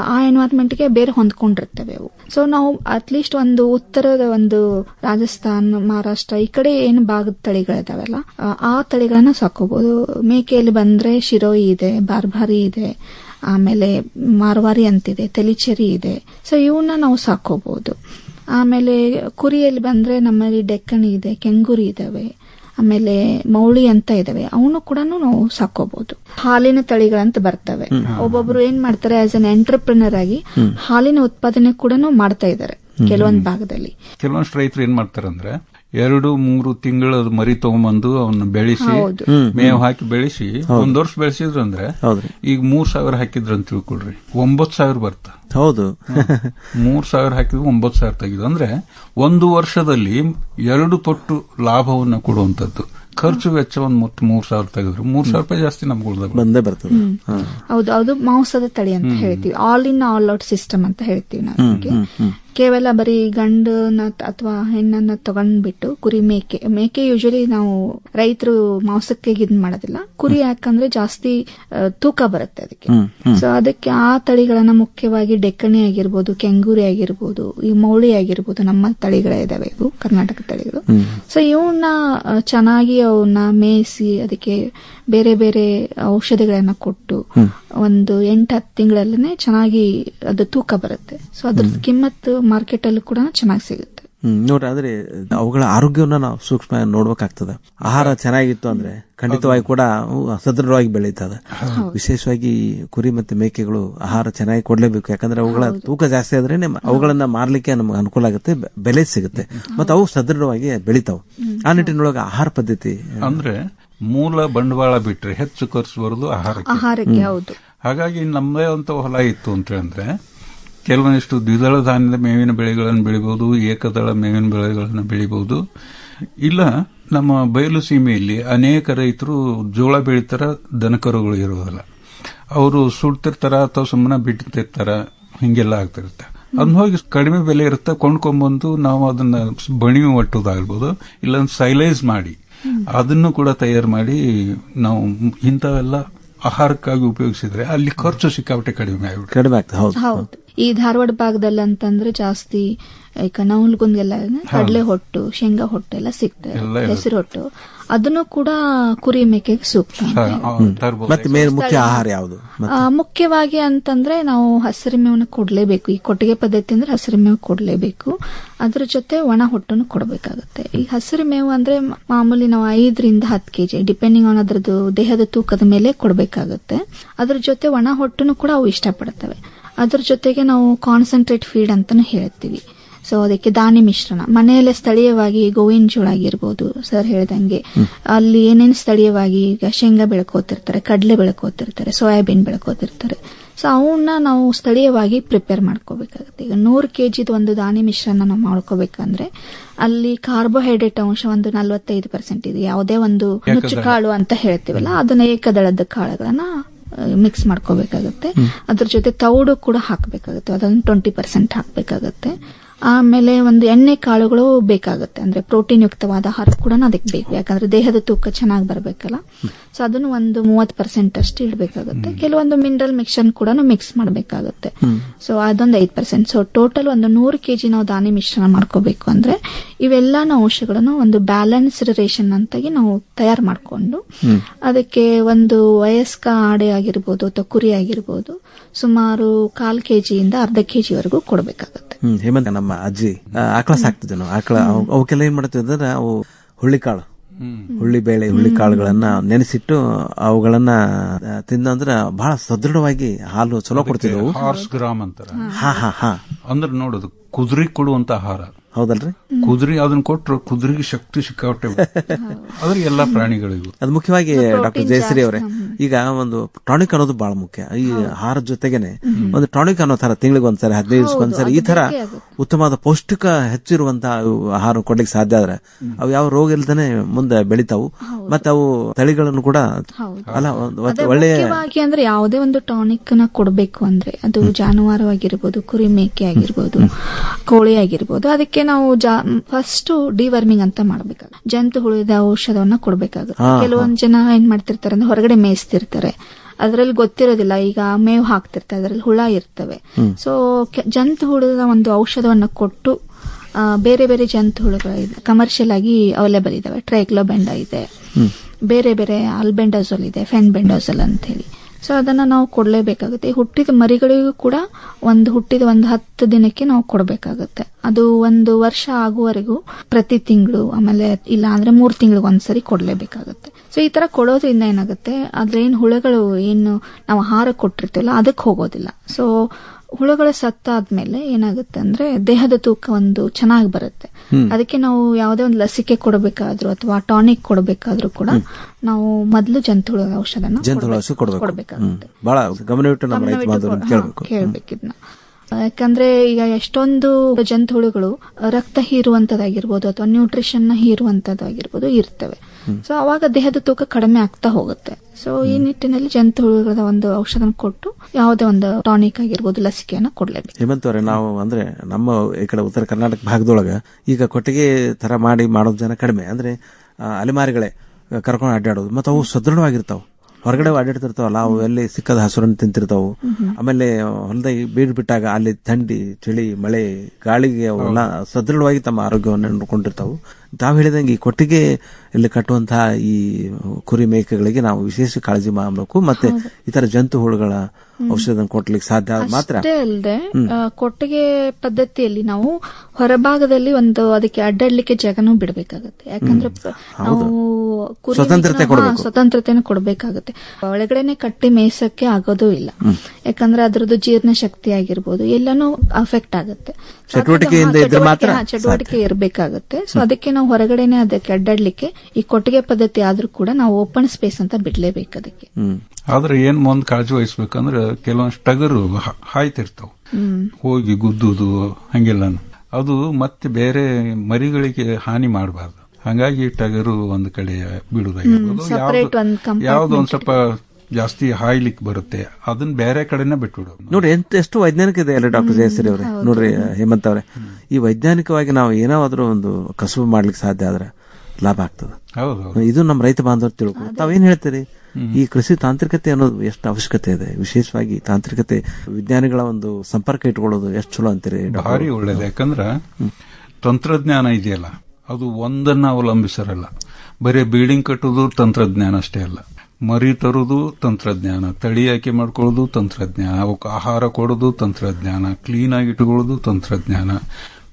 ಆ, ಎನ್ವೈರ್ಮೆಂಟ್ಗೆ ಬೇರೆ ಹೊಂದ್ಕೊಂಡಿರ್ತವೆ ಅವು. ಸೊ ನಾವು ಅಟ್ಲೀಸ್ಟ್ ಒಂದು ಉತ್ತರದ ಒಂದು ರಾಜಸ್ಥಾನ್ ಮಹಾರಾಷ್ಟ್ರ ಈ ಕಡೆ ಏನು ಭಾಗದ ತಳಿಗಳಿದಾವಲ್ಲ ಆ ತಳಿಗಳನ್ನ ಸಾಕೋಬಹುದು ಮೇಕೆಯಲ್ಲಿ ಬಂದ್ರೆ ಶಿರೋಯಿ ಇದೆ ಬಾರ್ಬಾರಿ ಇದೆ ಆಮೇಲೆ ಮಾರ್ವಾರಿ ಅಂತಿದೆ ತೆಲಿಚೆರಿ ಇದೆ. ಸೊ ಇವನ್ನ ನಾವು ಸಾಕೋಬಹುದು ಆಮೇಲೆ ಕುರಿಯಲ್ಲಿ ಬಂದ್ರೆ ನಮ್ಮಲ್ಲಿ ಡೆಕ್ಕಣಿ ಇದೆ ಕೆಂಗುರಿ ಇದಾವೆ. ಆಮೇಲೆ ಮೌಳಿ ಅಂತ ಇದಾವೆ. ಅವನು ಕೂಡ ನಾವು ಸಾಕೋಬಹುದು ಹಾಲಿನ ತಳಿಗಳಂತ ಬರ್ತವೆ. ಒಬ್ಬೊಬ್ರು ಏನ್ ಮಾಡ್ತಾರೆ ಆಸ್ ಅನ್ ಎಂಟರ್ಪ್ರಿನರ್ ಆಗಿ ಹಾಲಿನ ಉತ್ಪಾದನೆ ಕೂಡ ಮಾಡ್ತಾ ಇದ್ದಾರೆ ಕೆಲವೊಂದು ಭಾಗದಲ್ಲಿ. ಕೆಲವೊಂದು ರೈತರು ಏನ್ ಮಾಡ್ತಾರಂದ್ರೆ ಎರಡು ಮೂರು ತಿಂಗಳ ಮರಿ ತಗೊಂಬಂದು ಅವನ್ನ ಬೆಳೆಸಿ. ಮೇವು ಹಾಕಿ ಬೆಳೆಸಿ ಒಂದ್ ವರ್ಷ ಬೆಳೆಸಿದ್ರು ಅಂದ್ರೆ ಈಗ ಮೂರ್ ಸಾವಿರ ಹಾಕಿದ್ರು ಅಂತ ತಿಳ್ಕೊಳ್ರಿ. ಒಂಬತ್ ಸಾವಿರ ಬರ್ತ. ಹೌದು. ಮೂರ್ ಸಾವಿರ ಹಾಕಿದ್ರು ಒಂಬತ್ ಸಾವಿರ ತೆಗೆದು. ಅಂದ್ರೆ ಒಂದು ವರ್ಷದಲ್ಲಿ ಎರಡು ಪಟ್ಟು ಲಾಭವನ್ನ ಕೊಡುವಂತದ್ದು ಖರ್ಚು ವೆಚ್ಚ ಒಂದ್ ಮೊತ್ತ ಮೂರ್ ಸಾವಿರ ತೆಗೆದ್ರು ಮೂರ್ ಸಾವಿರ ರೂಪಾಯಿ ಜಾಸ್ತಿ ನಮ್ಗೆ ಉಳ್ದಾಗ ಬಂದೇ ಬರ್ತದೆ. ಹೌದು ಅದು ಮಾಂಸದ ತಳಿ ಅಂತ ಹೇಳ್ತೀವಿ. All in all out system ಅಂತ ಹೇಳ್ತೀವಿ ನಾವು ಕೇವಲ ಬರೀ ಗಂಡನ ಅಥವಾ ಹೆಣ್ಣನ್ನ ತಗೊಂಡ್ಬಿಟ್ಟು ಕುರಿ ಮೇಕೆ ಮೇಕೆ ಯೂಶಲಿ ನಾವು ರೈತರು ಮಾಂಸಕ್ಕೆ ಇದ್ ಮಾಡೋದಿಲ್ಲ. ಕುರಿ ಯಾಕಂದ್ರೆ ಜಾಸ್ತಿ ತೂಕ ಬರುತ್ತೆ ಅದಕ್ಕೆ. ಸೊ ಅದಕ್ಕೆ ಆ ತಳಿಗಳನ್ನ ಮುಖ್ಯವಾಗಿ ಡೆಕ್ಕಣಿ ಆಗಿರ್ಬೋದು ಕೆಂಗೂರಿ ಆಗಿರ್ಬೋದು ಈ ಮೌಳಿ ಆಗಿರ್ಬೋದು ನಮ್ಮ ತಳಿಗಳಿದಾವೆ ಇವು ಕರ್ನಾಟಕ ತಳಿಗಳು. ಸೊ ಇವನ್ನ ಚೆನ್ನಾಗಿ ಅವನ್ನ ಮೇಯಿಸಿ ಅದಕ್ಕೆ ಬೇರೆ ಬೇರೆ ಔಷಧಿಗಳನ್ನ ಕೊಟ್ಟು ಒಂದು ಎಂಟು ಹತ್ತು ತಿಂಗಳಲ್ಲೇ ಚೆನ್ನಾಗಿ ಅದು ತೂಕ ಬರುತ್ತೆ. ಸೊ ಅದ್ರ ಕಿಮ್ಮತ್ತು ಮಾರ್ಕೆಟ್ ಅಲ್ಲೂ ಕೂಡ ಚೆನ್ನಾಗಿ ಸಿಗುತ್ತೆ. ನೋಡ್ರಿ ಆದ್ರೆ ಅವುಗಳ ಆರೋಗ್ಯವನ್ನ ನಾವು ಸೂಕ್ಷ್ಮ ನೋಡ್ಬೇಕಾಗ್ತದೆ. ಆಹಾರ ಚೆನ್ನಾಗಿತ್ತು ಅಂದ್ರೆ ಖಂಡಿತವಾಗಿ ಕೂಡ ಅವು ಸದೃಢವಾಗಿ ಬೆಳೀತದೆ. ವಿಶೇಷವಾಗಿ ಕುರಿ ಮತ್ತೆ ಮೇಕೆಗಳು ಆಹಾರ ಚೆನ್ನಾಗಿ ಕೊಡ್ಲೇಬೇಕು. ಯಾಕಂದ್ರೆ ಅವುಗಳ ತೂಕ ಜಾಸ್ತಿ ಆದ್ರೆ ಅವುಗಳನ್ನ ಮಾರ್ಲಿಕ್ಕೆ ನಮ್ಗೆ ಅನುಕೂಲ ಆಗುತ್ತೆ ಬೆಲೆ ಸಿಗುತ್ತೆ. ಮತ್ತೆ ಅವು ಸದೃಢವಾಗಿ ಬೆಳಿತಾವ. ಆ ನಿಟ್ಟಿನೊಳಗೆ ಆಹಾರ ಪದ್ಧತಿ ಅಂದ್ರೆ ಮೂಲ ಬಂಡವಾಳ ಬಿಟ್ರೆ ಹೆಚ್ಚು ಖರ್ಚು ಬರೋದು ಆಹಾರ ಆಹಾರಕ್ಕೆ ಹೌದು. ಹಾಗಾಗಿ ನಮ್ಮದೇ ಅಂತ ಹೊಲ ಇತ್ತು ಅಂತ ಹೇಳಿದ್ರೆ ಕೆಲವೊಂದಿಷ್ಟು ದ್ವಿದಳ ಧಾನ್ಯದ ಮೇವಿನ ಬೆಳೆಗಳನ್ನು ಬೆಳಿಬಹುದು ಏಕದಳ ಮೇವಿನ ಬೆಳೆಗಳನ್ನು ಬೆಳಿಬಹುದು ಇಲ್ಲ ನಮ್ಮ ಬಯಲು ಸೀಮೆಯಲ್ಲಿ ಅನೇಕ ರೈತರು ಜೋಳ ಬೆಳಿತಾರ ದನಕರುಗಳು ಇರೋದಿಲ್ಲ. ಅವರು ಸುಡ್ತಿರ್ತಾರ ಅಥವಾ ಸುಮ್ಮನೆ ಬಿಟ್ಟಿರ್ತಾರ ಹಿಂಗೆಲ್ಲ ಆಗ್ತಿರುತ್ತೆ. ಅದನ್ನ ಹೋಗಿ ಕಡಿಮೆ ಬೆಲೆ ಇರುತ್ತೆ ಕೊಂಡ್ಕೊಂಡ್ಬಂದು ನಾವು ಅದನ್ನ ಬಣಿ ಒಟ್ಟುದಾಗಬಹುದು ಇಲ್ಲ ಸೈಲೈಸ್ ಮಾಡಿ ಅದನ್ನು ಕೂಡ ತಯಾರು ಮಾಡಿ ನಾವು ಇಂಥವೆಲ್ಲ ಆಹಾರಕ್ಕಾಗಿ ಉಪಯೋಗಿಸಿದ್ರೆ ಅಲ್ಲಿ ಖರ್ಚು ಸಿಕ್ಕಾಪಟ್ಟೆ ಕಡಿಮೆ ಆಗಿಬಿಟ್ಟು ಕಡಿಮೆ ಆಗ್ತದೆ ಹೌದು. ಹೌದು. ಈ ಧಾರವಾಡ ಭಾಗದಲ್ಲಿ ಅಂತಂದ್ರೆ ಜಾಸ್ತಿ ಈಗ ನವಲ್ಗುಂದೆಲ್ಲ ಕಡಲೆ ಹೊಟ್ಟು ಶೇಂಗಾ ಹೊಟ್ಟು ಎಲ್ಲ ಸಿಗ್ತದೆ. ಹೆಸರು ಹೊಟ್ಟು. ಅದನ್ನು ಕೂಡ ಕುರಿ ಮೇಕೆಗೆ ಸೂಕ್ತ ಮುಖ್ಯ ಆಹಾರ ಯಾವುದು? ಮುಖ್ಯವಾಗಿ ಅಂತಂದ್ರೆ ನಾವು ಹಸಿರು ಮೇವನ್ನ ಕೊಡ್ಲೇಬೇಕು. ಈ ಕೊಟ್ಟಿಗೆ ಪದ್ಧತಿ ಅಂದ್ರೆ ಹಸಿರು ಮೇವು ಕೊಡ್ಲೇಬೇಕು. ಅದ್ರ ಜೊತೆ ಒಣ ಹೊಟ್ಟನ್ನು ಕೊಡಬೇಕಾಗುತ್ತೆ. ಈ ಹಸಿರು ಮೇವು ಅಂದ್ರೆ ಮಾಮೂಲಿ ನಾವು ಐದರಿಂದ ಹತ್ತು ಕೆಜಿ ಡಿಪೆಂಡಿಂಗ್ ಆನ್ ಅದ್ರದ್ದು ದೇಹದ ತೂಕದ ಮೇಲೆ ಕೊಡಬೇಕಾಗುತ್ತೆ. ಅದ್ರ ಜೊತೆ ಒಣ ಹೊಟ್ಟನ್ನು ಕೂಡ ಅವು ಇಷ್ಟಪಡ್ತವೆ. ಅದ್ರ ಜೊತೆಗೆ ನಾವು ಕಾನ್ಸಂಟ್ರೇಟ್ ಫೀಡ್ ಅಂತ ಹೇಳ್ತೀವಿ. ಸೊ ಅದಕ್ಕೆ ದಾನಿ ಮಿಶ್ರಣ. ಮನೆಯಲ್ಲೇ ಸ್ಥಳೀಯವಾಗಿ ಗೋವಿನ ಜೋಳ ಆಗಿರ್ಬೋದು ಸರ್ ಹೇಳ್ದಂಗೆ. ಅಲ್ಲಿ ಏನೇನು ಸ್ಥಳೀಯವಾಗಿ ಈಗ ಶೇಂಗಾ ಬೆಳ್ಕೋತಿರ್ತಾರೆ ಕಡಲೆ ಬೆಳ್ಕೋತಿರ್ತಾರೆ ಸೋಯಾಬೀನ್ ಬೆಳ್ಕೋತಿರ್ತಾರೆ. ಸೊ ಅವನ್ನ ನಾವು ಸ್ಥಳೀಯವಾಗಿ ಪ್ರಿಪೇರ್ ಮಾಡ್ಕೋಬೇಕಾಗುತ್ತೆ. ಈಗ ನೂರು ಕೆಜಿದ ಒಂದು ದಾನಿ ಮಿಶ್ರಣ ನಾವು ಮಾಡ್ಕೋಬೇಕಂದ್ರೆ ಅಲ್ಲಿ ಕಾರ್ಬೋಹೈಡ್ರೇಟ್ ಅಂಶ ಒಂದು ನಲವತ್ತೈದು ಪರ್ಸೆಂಟ್ ಇದೆ. ಯಾವುದೇ ಒಂದು ನುಚ್ಚು ಕಾಳು ಅಂತ ಹೇಳ್ತೀವಲ್ಲ ಅದನ್ನ ಏಕದಳದ ಕಾಳುಗಳನ್ನ ಮಿಕ್ಸ್ ಮಾಡ್ಕೋಬೇಕಾಗತ್ತೆ. ಅದ್ರ ಜೊತೆ ತೌಡು ಕೂಡ ಹಾಕಬೇಕಾಗುತ್ತೆ. ಅದನ್ನು ಟ್ವೆಂಟಿ ಪರ್ಸೆಂಟ್ ಹಾಕಬೇಕಾಗುತ್ತೆ. ಆಮೇಲೆ ಒಂದು ಎಣ್ಣೆ ಕಾಳುಗಳು ಬೇಕಾಗುತ್ತೆ. ಅಂದ್ರೆ ಪ್ರೋಟೀನ್ ಯುಕ್ತವಾದ ಆಹಾರ ಕೂಡ ಅದಕ್ಕೆ ಬೇಕು. ಯಾಕಂದ್ರೆ ದೇಹದ ತೂಕ ಚೆನ್ನಾಗಿ ಬರಬೇಕಲ್ಲ. ಸೊ ಅದನ್ನು ಒಂದು ಮೂವತ್ ಪರ್ಸೆಂಟ್ ಅಷ್ಟು ಇಡಬೇಕಾಗುತ್ತೆ. ಕೆಲವೊಂದು ಮಿನರಲ್ ಮಿಕ್ಸನ್ ಕೂಡ ಮಿಕ್ಸ್ ಮಾಡಬೇಕಾಗುತ್ತೆ. ಸೊ ಅದೊಂದು ಐದು ಪರ್ಸೆಂಟ್ ಸೊ ಟೋಟಲ್ ಒಂದು ನೂರು ಕೆಜಿ ನಾವು ದಾನಿ ಮಿಶ್ರಣ ಮಾಡ್ಕೋಬೇಕು ಅಂದ್ರೆ ಇವೆಲ್ಲ ಅಂಶಗಳನ್ನು ಒಂದು ಬ್ಯಾಲೆನ್ಸ್ಡ್ ರೇಷನ್ ಅಂತಾಗಿ ನಾವು ತಯಾರು ಮಾಡಿಕೊಂಡು ಅದಕ್ಕೆ ಒಂದು ವಯಸ್ಕ ಆಡೆ ಆಗಿರ್ಬೋದು ಅಥವಾ ಕುರಿ ಆಗಿರ್ಬೋದು ಸುಮಾರು ಕಾಲ್ ಕೆಜಿಯಿಂದ ಅರ್ಧ ಕೆಜಿವರೆಗೂ ಕೊಡಬೇಕಾಗುತ್ತೆ. ಹೇಮಂತ್ ನಮ್ಮ ಅಜ್ಜಿ. ಆ, ಆಕಳ ಸಾಕ್ತಿದ್ದೆ ನಾವು ಆಕಳ ಅವ್- ಅವಕ್ಕೆಲ್ಲ ಏನ್ ಮಾಡ್ತಿದ್ರೆ ಅವು ಹುಳ್ಳಿ ಕಾಳು ಹುಳ್ಳಿ ಬೇಳೆ ಹುಳ್ಳಿ ಕಾಳುಗಳನ್ನ ನೆನೆಸಿಟ್ಟು ಅವುಗಳನ್ನ ತಿಂದ್ರ ತಿಂದಂದ್ರ ಬಹಳ ಸದೃಢವಾಗಿ ಹಾಲು ಚಲೋ ಕೊಡ್ತಿದ್ವು ಹಾರ್ಸ್ ಗ್ರಾಮ್ ಅಂತಾರ. ಹಾ ಹಾ ಹಾ. ಅಂದ್ರೆ ನೋಡೋದು ಕುದುರೆ ಕೊಡುವಂತ ಆಹಾರ ಹೌದಲ್ರಿ? ಕುದುರೆ ಅದನ್ನ ಕೊಟ್ರು ಕುದುರೆಗೆ ಶಕ್ತಿ ಸಿಕ್ಕಾಪಟ್ಟೆ ಅದ್ರ ಎಲ್ಲಾ ಪ್ರಾಣಿಗಳಿಗೂ. ಅದು ಮುಖ್ಯವಾಗಿ ಡಾಕ್ಟರ್ ಜಯಶ್ರೀ ಅವರೇ ಈಗ ಒಂದು ಟಾನಿಕ್ ಅನ್ನೋದು ಬಹಳ ಮುಖ್ಯ. ಈ ಆಹಾರ ಜೊತೆಗೇನೆ ಒಂದು ಟಾನಿಕ್ ಅನ್ನೋ ತರ ತಿಂಗಳಿಗೆ ಒಂದ್ಸರಿ ಹದಿನೈದು ಒಂದ್ಸರಿ ಈ ತರ ಉತ್ತಮವಾದ ಪೌಷ್ಟಿಕ ಹೆಚ್ಚಿರುವಂತಹ ಆಹಾರ ಕೊಡ್ಲಿಕ್ಕೆ ಸಾಧ್ಯ ಆದ್ರೆ ಅವು ಯಾವ ರೋಗ ಇಲ್ದೇನೆ ಮುಂದೆ ಬೆಳಿತಾವು. ಮತ್ತೆ ಅವು ತಳಿಗಳನ್ನು ಕೂಡ ಅಲ್ಲ ಒಳ್ಳೆಯ ಅಂದ್ರೆ ಯಾವುದೇ ಒಂದು ಟಾನಿಕ್ನ ಕೊಡಬೇಕು ಅಂದ್ರೆ ಅದು ಜಾನುವಾರು ಆಗಿರ್ಬೋದು ಕುರಿ ಮೇಕೆ ಆಗಿರ್ಬೋದು ಕೋಳಿ ಆಗಿರ್ಬೋದು ಅದಕ್ಕೆ ನಾವು ಫಸ್ಟ್ ಡಿವರ್ಮಿಂಗ್ ಅಂತ ಮಾಡ್ಬೇಕಾಗುತ್ತೆ. ಜಂತು ಹುಳಿದ ಔಷಧವನ್ನ ಕೊಡ್ಬೇಕಾಗುತ್ತೆ. ಕೆಲವೊಂದ್ ಜನ ಏನ್ ಮಾಡ್ತಿರ್ತಾರೆ ಅಂದ್ರೆ ಹೊರಗಡೆ ಮೇಯಿಸ್ತಿರ್ತಾರೆ. ಅದ್ರಲ್ಲಿ ಗೊತ್ತಿರೋದಿಲ್ಲ. ಈಗ ಮೇವು ಹಾಕ್ತಿರ್ತಾರೆ ಅದರಲ್ಲಿ ಹುಳ ಇರ್ತವೆ. ಸೊ ಜಂತು ಹುಳದ ಒಂದು ಔಷಧವನ್ನು ಕೊಟ್ಟು ಬೇರೆ ಬೇರೆ ಜಂತು ಹುಳುಗಳು ಕಮರ್ಷಿಯಲ್ ಆಗಿ ಅವೈಲೇಬಲ್ ಇದಾವೆ. ಟ್ರೈಕ್ಲೋಬೆಂಡ ಇದೆ. ಬೇರೆ ಬೇರೆ ಆಲ್ಬೆಂಡಾಸೋಲ್ ಇದೆ ಬೆಂಡೋಸಲ್ ಅಂತ ಹೇಳಿ ಸೊ ಅದನ್ನ ನಾವು ಕೊಡಲೇಬೇಕಾಗುತ್ತೆ. ಹುಟ್ಟಿದ ಮರಿಗಳಿಗೂ ಕೂಡ ಒಂದು ಹುಟ್ಟಿದ ಒಂದು ಹತ್ತು ದಿನಕ್ಕೆ ನಾವು ಕೊಡಬೇಕಾಗುತ್ತೆ. ಅದು ಒಂದು ವರ್ಷ ಆಗುವವರೆಗೂ ಪ್ರತಿ ತಿಂಗಳು, ಆಮೇಲೆ ಇಲ್ಲ ಅಂದ್ರೆ ಮೂರು ತಿಂಗಳಿಗೆ ಒಂದ್ಸರಿ ಕೊಡಲೇಬೇಕಾಗುತ್ತೆ. ಸೊ ಈ ತರ ಕೊಡೋದ್ರಿಂದ ಏನಾಗುತ್ತೆ? ಅದ್ರ ಏನು ಹುಳುಗಳು ಏನು ನಾವು ಆಹಾರ ಕೊಟ್ಟಿರ್ತೀವಲ್ಲ, ಅದಕ್ಕೆ ಹೋಗೋದಿಲ್ಲ. ಸೊ ಹುಳುಗಳು ಸತ್ತಾದ್ಮೇಲೆ ಏನಾಗುತ್ತೆ ಅಂದ್ರೆ ದೇಹದ ತೂಕ ಒಂದು ಚೆನ್ನಾಗಿ ಬರುತ್ತೆ. ಅದಕ್ಕೆ ನಾವು ಯಾವುದೇ ಒಂದು ಲಸಿಕೆ ಕೊಡಬೇಕಾದ್ರೂ ಅಥವಾ ಟಾನಿಕ್ ಕೊಡಬೇಕಾದ್ರೂ ಕೂಡ ನಾವು ಮೊದಲು ಜಂತುಹುಳ ಔಷಧನ. ಕೊಡಬೇಕಾಗುತ್ತೆ. ಕೇಳ್ಬೇಕಿದ್ನ ಯಾಕಂದ್ರೆ ಈಗ ಎಷ್ಟೊಂದು ಜಂತುಹುಳುಗಳು ರಕ್ತ ಹೀರುವಂತದಾಗಿರ್ಬೋದು ಅಥವಾ ನ್ಯೂಟ್ರಿಷನ್ನ ಹೀರುವಂತದಾಗಿರ್ಬೋದು ಇರ್ತವೆ. ಸೊ ಅವಾಗ ದೇಹದ ತೂಕ ಕಡಿಮೆ ಆಗ್ತಾ ಹೋಗುತ್ತೆ. ಸೊ ಈ ನಿಟ್ಟಿನಲ್ಲಿ ಜಂತುಹುಳುಗಳ ಒಂದು ಔಷಧ ಕೊಟ್ಟು ಯಾವುದೇ ಒಂದು ಟಾನಿಕ್ ಆಗಿರ್ಬೋದು ಲಸಿಕೆಯನ್ನು ಕೊಡ್ಲೇಬೇಕು. ಹೇಮಂತ್ ಅವರೇ ನಾವು ಅಂದ್ರೆ ನಮ್ಮ ಈ ಕಡೆ ಉತ್ತರ ಕರ್ನಾಟಕ ಭಾಗದೊಳಗ ಈಗ ಕೊಟ್ಟಿಗೆ ತರ ಮಾಡಿ ಮಾಡೋದು ಜನ ಕಡಿಮೆ. ಅಂದ್ರೆ ಅಲೆಮಾರಿಗಳೇ ಕರ್ಕೊಂಡು ಅಡ್ಡಾಡೋದು. ಮತ್ತೆ ಅವು ಸದೃಢವಾಗಿರ್ತಾವ. ಹೊರಗಡೆ ಅಡ್ಡಿರ್ತಿರ್ತಾವಲ್ಲ ಅವು ಎಲ್ಲಿ ಸಿಕ್ಕದ ಹಸುರನ್ನು ತಿಂತಿರ್ತಾವು. ಆಮೇಲೆ ಹೊಲದಾಗ ಬೀಡ್ ಬಿಟ್ಟಾಗ ಅಲ್ಲಿ ಥಂಡಿ, ಚಳಿ, ಮಳೆ, ಗಾಳಿಗೆ ಅವೆಲ್ಲ ಸದೃಢವಾಗಿ ತಮ್ಮ ಆರೋಗ್ಯವನ್ನು ನೋಡ್ಕೊಂಡಿರ್ತಾವು. ತಾವು ಹೇಳಿದಂಗೆ ಈ ಕೊಟ್ಟಿಗೆ ಇಲ್ಲಿ ಕಟ್ಟುವಂತಹ ಈ ಕುರಿ ಮೇಕೆಗಳಿಗೆ ನಾವು ವಿಶೇಷ ಕಾಳಜಿ ಮಾಡಬೇಕು. ಮತ್ತೆ ಇತರ ಜಂತು ಹುಳುಗಳ ಔಷಧ ಕೊಡ್ಲಿಕ್ಕೆ ಸಾಧ್ಯ ಮಾತ್ರ. ಅಲ್ಲದೆ ಕೊಟ್ಟಿಗೆ ಪದ್ಧತಿಯಲ್ಲಿ ನಾವು ಹೊರಭಾಗದಲ್ಲಿ ಒಂದು ಅದಕ್ಕೆ ಅಡ್ಡಾಡ್ಲಿಕ್ಕೆ ಜಾಗನೂ ಬಿಡಬೇಕಾಗುತ್ತೆ. ಯಾಕಂದ್ರೆ ನಾವು ಸ್ವತಂತ್ರತೆ ಸ್ವತಂತ್ರತೆನ ಕೊಡಬೇಕಾಗುತ್ತೆ. ಒಳಗಡೆನೆ ಕಟ್ಟಿ ಮೇಯಿಸಕ್ಕೆ ಆಗೋದು ಇಲ್ಲ. ಯಾಕಂದ್ರೆ ಅದರದ್ದು ಜೀರ್ಣ ಶಕ್ತಿ ಆಗಿರ್ಬೋದು ಎಲ್ಲಾನು ಅಫೆಕ್ಟ್ ಆಗುತ್ತೆ. ಚಟುವಟಿಕೆಯಿಂದ ಚಟುವಟಿಕೆ ಇರಬೇಕಾಗುತ್ತೆ. ಸೊ ಅದಕ್ಕೆ ನಾವು ಹೊರಗಡೆನೆ ಅದಕ್ಕೆ ಅಡ್ಡಾಡ್ಲಿಕ್ಕೆ ಈ ಕೊಟ್ಟಿಗೆ ಪದ್ಧತಿ ಆದ್ರೂ ಕೂಡ ನಾವು ಓಪನ್ ಸ್ಪೇಸ್ ಅಂತ ಬಿಡ್ಲೇಬೇಕು ಅದಕ್ಕೆ. ಆದ್ರೆ ಏನ್ ಮುಂದ್ ಕಾಳಜಿ ವಹಿಸ್ಬೇಕಂದ್ರೆ ಕೆಲವೊಂದು ಟಗರು ಹಾಯ್ತಿರ್ತಾವ. ಹೋಗಿ ಗುದ್ದುದು ಹಂಗೆಲ್ಲ ಅದು ಮತ್ತೆ ಬೇರೆ ಮರಿಗಳಿಗೆ ಹಾನಿ ಮಾಡಬಾರ್ದು. ಹಂಗಾಗಿ ಟಗರು ಒಂದ್ ಕಡೆ ಬಿಡುದಾಗಿರ್ಬೋದು. ಯಾವ್ದು ಒಂದ್ ಸ್ವಲ್ಪ ಜಾಸ್ತಿ ಹಾಯ್ಲಿಕ್ ಬರುತ್ತೆ. ಅದನ್ನ ಬೇರೆ ಕಡೆನೆ ಬಿಟ್ಬಿಡು. ನೋಡ್ರಿ ಎಂತ ಎಷ್ಟು ವೈಜ್ಞಾನಿಕ ಇದೆ ಅಲ್ಲ ಡಾಕ್ಟರ್ ಜಯಶ್ರೀ ಅವರೇ. ನೋಡ್ರಿ ಹೇಮಂತ್ ಅವರೇ. ಈ ವೈಜ್ಞಾನಿಕವಾಗಿ ನಾವು ಏನಾದ್ರೂ ಒಂದು ಕಸುಬು ಮಾಡ್ಲಿಕ್ಕೆ ಸಾಧ್ಯ ಆದ್ರೆ ಲಾಭ ಆಗ್ತದೆ. ಹೌದು ಇದು ನಮ್ಮ ರೈತ ಬಾಂಧವರು ತಿಳ್ಕೊ ತಾವೇನ್ ಹೇಳ್ತೀರಿ? ಈ ಕೃಷಿ ತಾಂತ್ರಿಕತೆ ಅನ್ನೋದು ಎಷ್ಟು ಅವಶ್ಯಕತೆ ಇದೆ? ವಿಶೇಷವಾಗಿ ತಾಂತ್ರಿಕತೆ ವಿಜ್ಞಾನಿಗಳ ಒಂದು ಸಂಪರ್ಕ ಇಟ್ಕೊಳ್ಳೋದು ಎಷ್ಟು ಚಲೋ ಅಂತೀರಿ? ಭಾರಿ ಒಳ್ಳೇದು. ಯಾಕಂದ್ರ ತಂತ್ರಜ್ಞಾನ ಇದೆಯಲ್ಲ ಅದು ಒಂದನ್ನ ಅವಲಂಬಿಸಿರಲ್ಲ. ಬರೀ ಬಿಲ್ಡಿಂಗ್ ಕಟ್ಟೋದು ತಂತ್ರಜ್ಞಾನ ಅಷ್ಟೇ ಅಲ್ಲ. ಮರಿ ತರುವುದು ತಂತ್ರಜ್ಞಾನ ತಳಿ ಆಯ್ಕೆ ಮಾಡ್ಕೊಳ್ಳೋದು ತಂತ್ರಜ್ಞಾನ, ಅವಕ್ಕೆ ಆಹಾರ ಕೊಡೋದು ತಂತ್ರಜ್ಞಾನ ಕ್ಲೀನ್ ಆಗಿ ಇಟ್ಕೊಳ್ಳೋದು ತಂತ್ರಜ್ಞಾನ,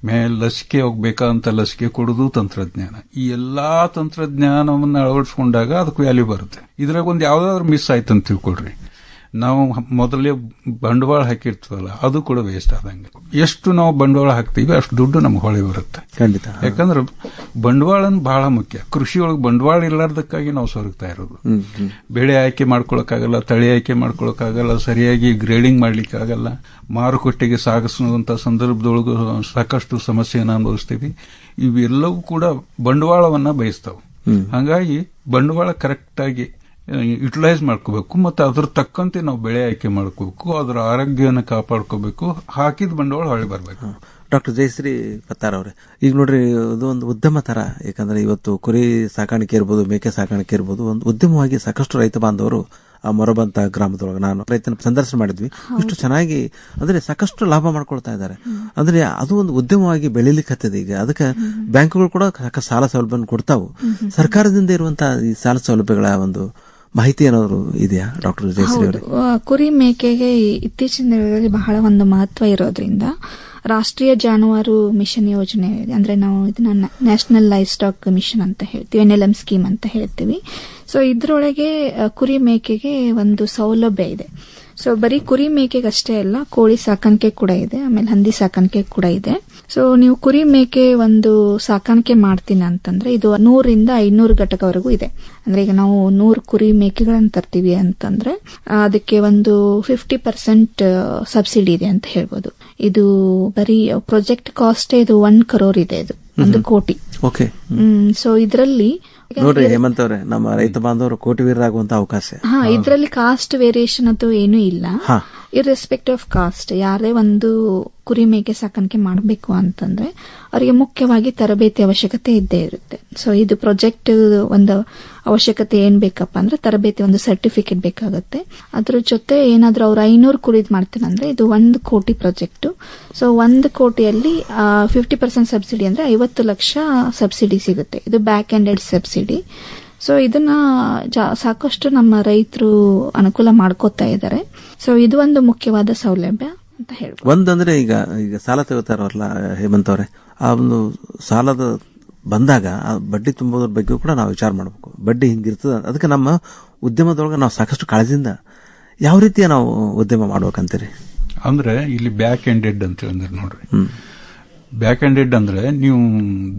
ಮೇಲೆ ಲಸಿಕೆ ಹೋಗ್ಬೇಕಂತ ಲಸಿಕೆ ಕೊಡೋದು ತಂತ್ರಜ್ಞಾನ. ಈ ಎಲ್ಲಾ ತಂತ್ರಜ್ಞಾನವನ್ನ ಅಳವಡಿಸ್ಕೊಂಡಾಗ ಅದಕ್ಕೆ ವ್ಯಾಲ್ಯೂ ಬರುತ್ತೆ. ಇದ್ರಾಗ ಒಂದು ಯಾವ್ದಾದ್ರು ಮಿಸ್ ಆಯ್ತು ಅಂತ ತಿಳ್ಕೊಳ್ರಿ. ನಾವು ಮೊದಲೇ ಬಂಡವಾಳ ಹಾಕಿರ್ತೀವಲ್ಲ ಅದು ಕೂಡ ವೇಸ್ಟ್ ಆದಂಗೆ. ಎಷ್ಟು ನಾವು ಬಂಡವಾಳ ಹಾಕ್ತೀವಿ ಅಷ್ಟು ದುಡ್ಡು ನಮ್ಗೆ ಹೊಳೆ ಬರುತ್ತೆ. ಖಂಡಿತ. ಯಾಕಂದ್ರೆ ಬಂಡವಾಳ ಬಹಳ ಮುಖ್ಯ. ಕೃಷಿ ಒಳಗೆ ಬಂಡವಾಳ ಇರ್ಲಾರ್ದಕ್ಕಾಗಿ ನಾವು ಸೊರಗ್ತಾ ಇರೋದು. ಬೆಳೆ ಆಯ್ಕೆ ಮಾಡ್ಕೊಳಕ್ಕಾಗಲ್ಲ ತಳಿ ಆಯ್ಕೆ ಮಾಡ್ಕೊಳಕ್ಕಾಗಲ್ಲ ಸರಿಯಾಗಿ ಗ್ರೇಡಿಂಗ್ ಮಾಡ್ಲಿಕ್ಕಾಗಲ್ಲ ಮಾರುಕಟ್ಟೆಗೆ ಸಾಗಿಸುವಂತ ಸಂದರ್ಭದೊಳಗೂ ಸಾಕಷ್ಟು ಸಮಸ್ಯೆಯನ್ನು ಅನುಭವಿಸ್ತೀವಿ. ಇವೆಲ್ಲವೂ ಕೂಡ ಬಂಡವಾಳವನ್ನ ಬಯಸ್ತಾವೆ. ಹಾಗಾಗಿ ಬಂಡವಾಳ ಕರೆಕ್ಟ್ ಆಗಿ ಯುಟಿಲೈಸ್ ಮಾಡ್ಕೋಬೇಕು ಮತ್ತೆ ಅದ್ರ ತಕ್ಕಂತೆ ನಾವು ಬೆಳೆ ಆಯ್ಕೆ ಮಾಡ್ಕೋಬೇಕು ಅದರ ಆರೋಗ್ಯನ ಕಾಪಾಡ್ಕೋಬೇಕು ಹಾಕಿದ ಬಂಡವಾಳ ಹೊಳೆ ಬರಬೇಕು. ಡಾಕ್ಟರ್ ಜಯಶ್ರೀ ಪತ್ತಾರ್ ಅವರೇ ಈಗ ನೋಡ್ರಿ ಇದು ಒಂದು ಉದ್ಯಮ ತರ ಯಾಕಂದ್ರೆ ಇವತ್ತು ಕುರಿ ಸಾಕಾಣಿಕೆ ಇರ್ಬೋದು ಮೇಕೆ ಸಾಕಾಣಿಕೆ ಇರ್ಬೋದು ಒಂದು ಉದ್ಯಮವಾಗಿ ಸಾಕಷ್ಟು ರೈತ ಬಾಂಧವರು ಆ ಮೊರಬಂತ ಗ್ರಾಮದೊಳಗೆ ನಾನು ರೈತನ ಸಂದರ್ಶನ ಮಾಡಿದ್ವಿ. ಇಷ್ಟು ಚೆನ್ನಾಗಿ ಅಂದ್ರೆ ಸಾಕಷ್ಟು ಲಾಭ ಮಾಡ್ಕೊಳ್ತಾ ಇದ್ದಾರೆ. ಅಂದ್ರೆ ಅದು ಒಂದು ಉದ್ಯಮವಾಗಿ ಬೆಳಿಲಿಕ್ಕೆ ಹತ್ತದೆ ಈಗ. ಅದಕ್ಕೆ ಬ್ಯಾಂಕುಗಳು ಕೂಡ ಸಾಕಷ್ಟು ಸಾಲ ಸೌಲಭ್ಯ ಕೊಡ್ತಾವು. ಸರ್ಕಾರದಿಂದ ಇರುವಂತಹ ಈ ಸಾಲ ಸೌಲಭ್ಯಗಳ ಒಂದು ಮಾಹಿತಿ ಏನಾದ್ರು ಇದೆಯಾ ಡಾಕ್ಟರ್ ಕುರಿ ಮೇಕೆಗೆ ಇತ್ತೀಚಿನ ದಿನಗಳಲ್ಲಿ ಬಹಳ ಒಂದು ಮಹತ್ವ ಇರೋದ್ರಿಂದ ರಾಷ್ಟ್ರೀಯ ಜಾನುವಾರು ಮಿಷನ್ ಯೋಜನೆ ಅಂದ್ರೆ ನಾವು ಇದನ್ನ ನ್ಯಾಷನಲ್ ಲೈಫ್ ಸ್ಟಾಕ್ ಮಿಷನ್ ಅಂತ ಹೇಳ್ತೀವಿ ಎನ್ ಎಲ್ ಎಂ ಸ್ಕೀಮ್ ಅಂತ ಹೇಳ್ತೀವಿ. ಸೊ ಇದ್ರೊಳಗೆ ಕುರಿ ಮೇಕೆಗೆ ಒಂದು ಸೌಲಭ್ಯ ಇದೆ. ಸೊ ಬರೀ ಕುರಿ ಮೇಕೆಗೆ ಅಷ್ಟೇ ಅಲ್ಲ, ಕೋಳಿ ಸಾಕಾಣಿಕೆ ಕೂಡ ಇದೆ, ಆಮೇಲೆ ಹಂದಿ ಸಾಕಾಣಿಕೆ ಕೂಡ ಇದೆ. ಸೊ ನೀವು ಕುರಿ ಮೇಕೆ ಒಂದು ಸಾಕಾಣಿಕೆ ಮಾಡ್ತೀನಿ ಅಂತಂದ್ರೆ ಇದು ನೂರಿಂದ ಐನೂರು ಘಟಕವರೆಗೂ ಇದೆ. ಅಂದ್ರೆ ಈಗ ನಾವು ನೂರು ಕುರಿ ಮೇಕೆಗಳನ್ನ ತರ್ತೀವಿ ಅಂತಂದ್ರೆ ಅದಕ್ಕೆ ಒಂದು ಫಿಫ್ಟಿ ಪರ್ಸೆಂಟ್ ಸಬ್ಸಿಡಿ ಇದೆ ಅಂತ ಹೇಳ್ಬೋದು. ಇದು ಬರೀ ಪ್ರೊಜೆಕ್ಟ್ ಕಾಸ್ಟ್ ಇದು ಒನ್ ಕರೋರ್ ಇದೆ ಇದು. ಒಂದು ಕೋಟಿ. ಓಕೆ. ಹ್ಮ್ ಸೊ ಇದರಲ್ಲಿ ನೋಡ್ರಿ ಹೇಮಂತ್ ಅವ್ರೆ ನಮ್ಮ ರೈತ ಬಾಂಧವರು ಕೋಟಿ ವೀರರಾಗುವಂತ ಅವಕಾಶ. ಹಾ ಇದರಲ್ಲಿ ಕಾಸ್ಟ್ ವೇರಿಯೇಷನ್ ಅಥವಾ ಏನೂ ಇಲ್ಲ. ಇರ್ರೆಸ್ಪೆಕ್ಟ್ ಆಫ್ ಕಾಸ್ಟ್ ಯಾರೇ ಒಂದು ಕುರಿ ಮೇಕೆ ಸಾಕಾಣಿಕೆ ಮಾಡಬೇಕು ಅಂತಂದ್ರೆ, ಅವರಿಗೆ ಮುಖ್ಯವಾಗಿ ತರಬೇತಿ ಅವಶ್ಯಕತೆ ಇದ್ದೇ ಇರುತ್ತೆ. ಸೊ ಇದು ಪ್ರಾಜೆಕ್ಟ್ ಒಂದು ಅವಶ್ಯಕತೆ ಏನ್ ಬೇಕಪ್ಪ ಅಂದ್ರೆ ತರಬೇತಿ ಒಂದು ಸರ್ಟಿಫಿಕೇಟ್ ಬೇಕಾಗುತ್ತೆ. ಅದ್ರ ಜೊತೆ ಏನಾದ್ರೂ ಅವ್ರು ಐನೂರು ಕುರಿದ್ ಮಾಡ್ತೀನಂದ್ರೆ ಇದು ಒಂದು ಕೋಟಿ ಪ್ರಾಜೆಕ್ಟ್ ಸೊ ಒಂದು ಕೋಟಿಯಲ್ಲಿ ಫಿಫ್ಟಿ ಪರ್ಸೆಂಟ್ ಸಬ್ಸಿಡಿ ಅಂದ್ರೆ ಐವತ್ತು ಲಕ್ಷ ಸಬ್ಸಿಡಿ ಸಿಗುತ್ತೆ. ಇದು ಬ್ಯಾಕ್ ಎಂಡೆಡ್ ಸಬ್ಸಿಡಿ ಸೊ ಇದನ್ನ ಜಾ- ಸಾಕಷ್ಟು ನಮ್ಮ ರೈತರು ಅನುಕೂಲ ಮಾಡ್ಕೋತಾ ಇದ್ದಾರೆ. ಸೊ ಇದು ಒಂದು ಮುಖ್ಯವಾದ ಸೌಲಭ್ಯ ಅಂತ ಹೇಳಿ ಒಂದಂದ್ರೆ ಈಗ ಈಗ ಸಾಲ ತಗೋತಾರಲ್ಲ ಹೇಮಂತ್ ಅವರೇ ಆ ಒಂದು ಸಾಲದ ಬಂದಾಗ ಆ ಬಡ್ಡಿ ತುಂಬೋದ್ರ ಬಗ್ಗೆ ಕೂಡ ನಾವು ವಿಚಾರ ಮಾಡಬೇಕು. ಬಡ್ಡಿ ಹಿಂಗಿರ್ತದ ಅದಕ್ಕೆ ನಮ್ಮ ಉದ್ಯಮದೊಳಗೆ ನಾವು ಸಾಕಷ್ಟು ಕಾಳಜಿಯಿಂದ ಯಾವ ರೀತಿಯ ನಾವು ಉದ್ಯಮ ಮಾಡ್ಬೇಕಂತೀರಿ? ಅಂದ್ರೆ ಇಲ್ಲಿ ಬ್ಯಾಕ್ ಎಂಡೆಡ್ ಅಂತ ಹೇಳಿದ್ರೆ ನೋಡ್ರಿ. ಬ್ಯಾಕ್ ಎಂಡೆಡ್ ಅಂದ್ರೆ ನೀವು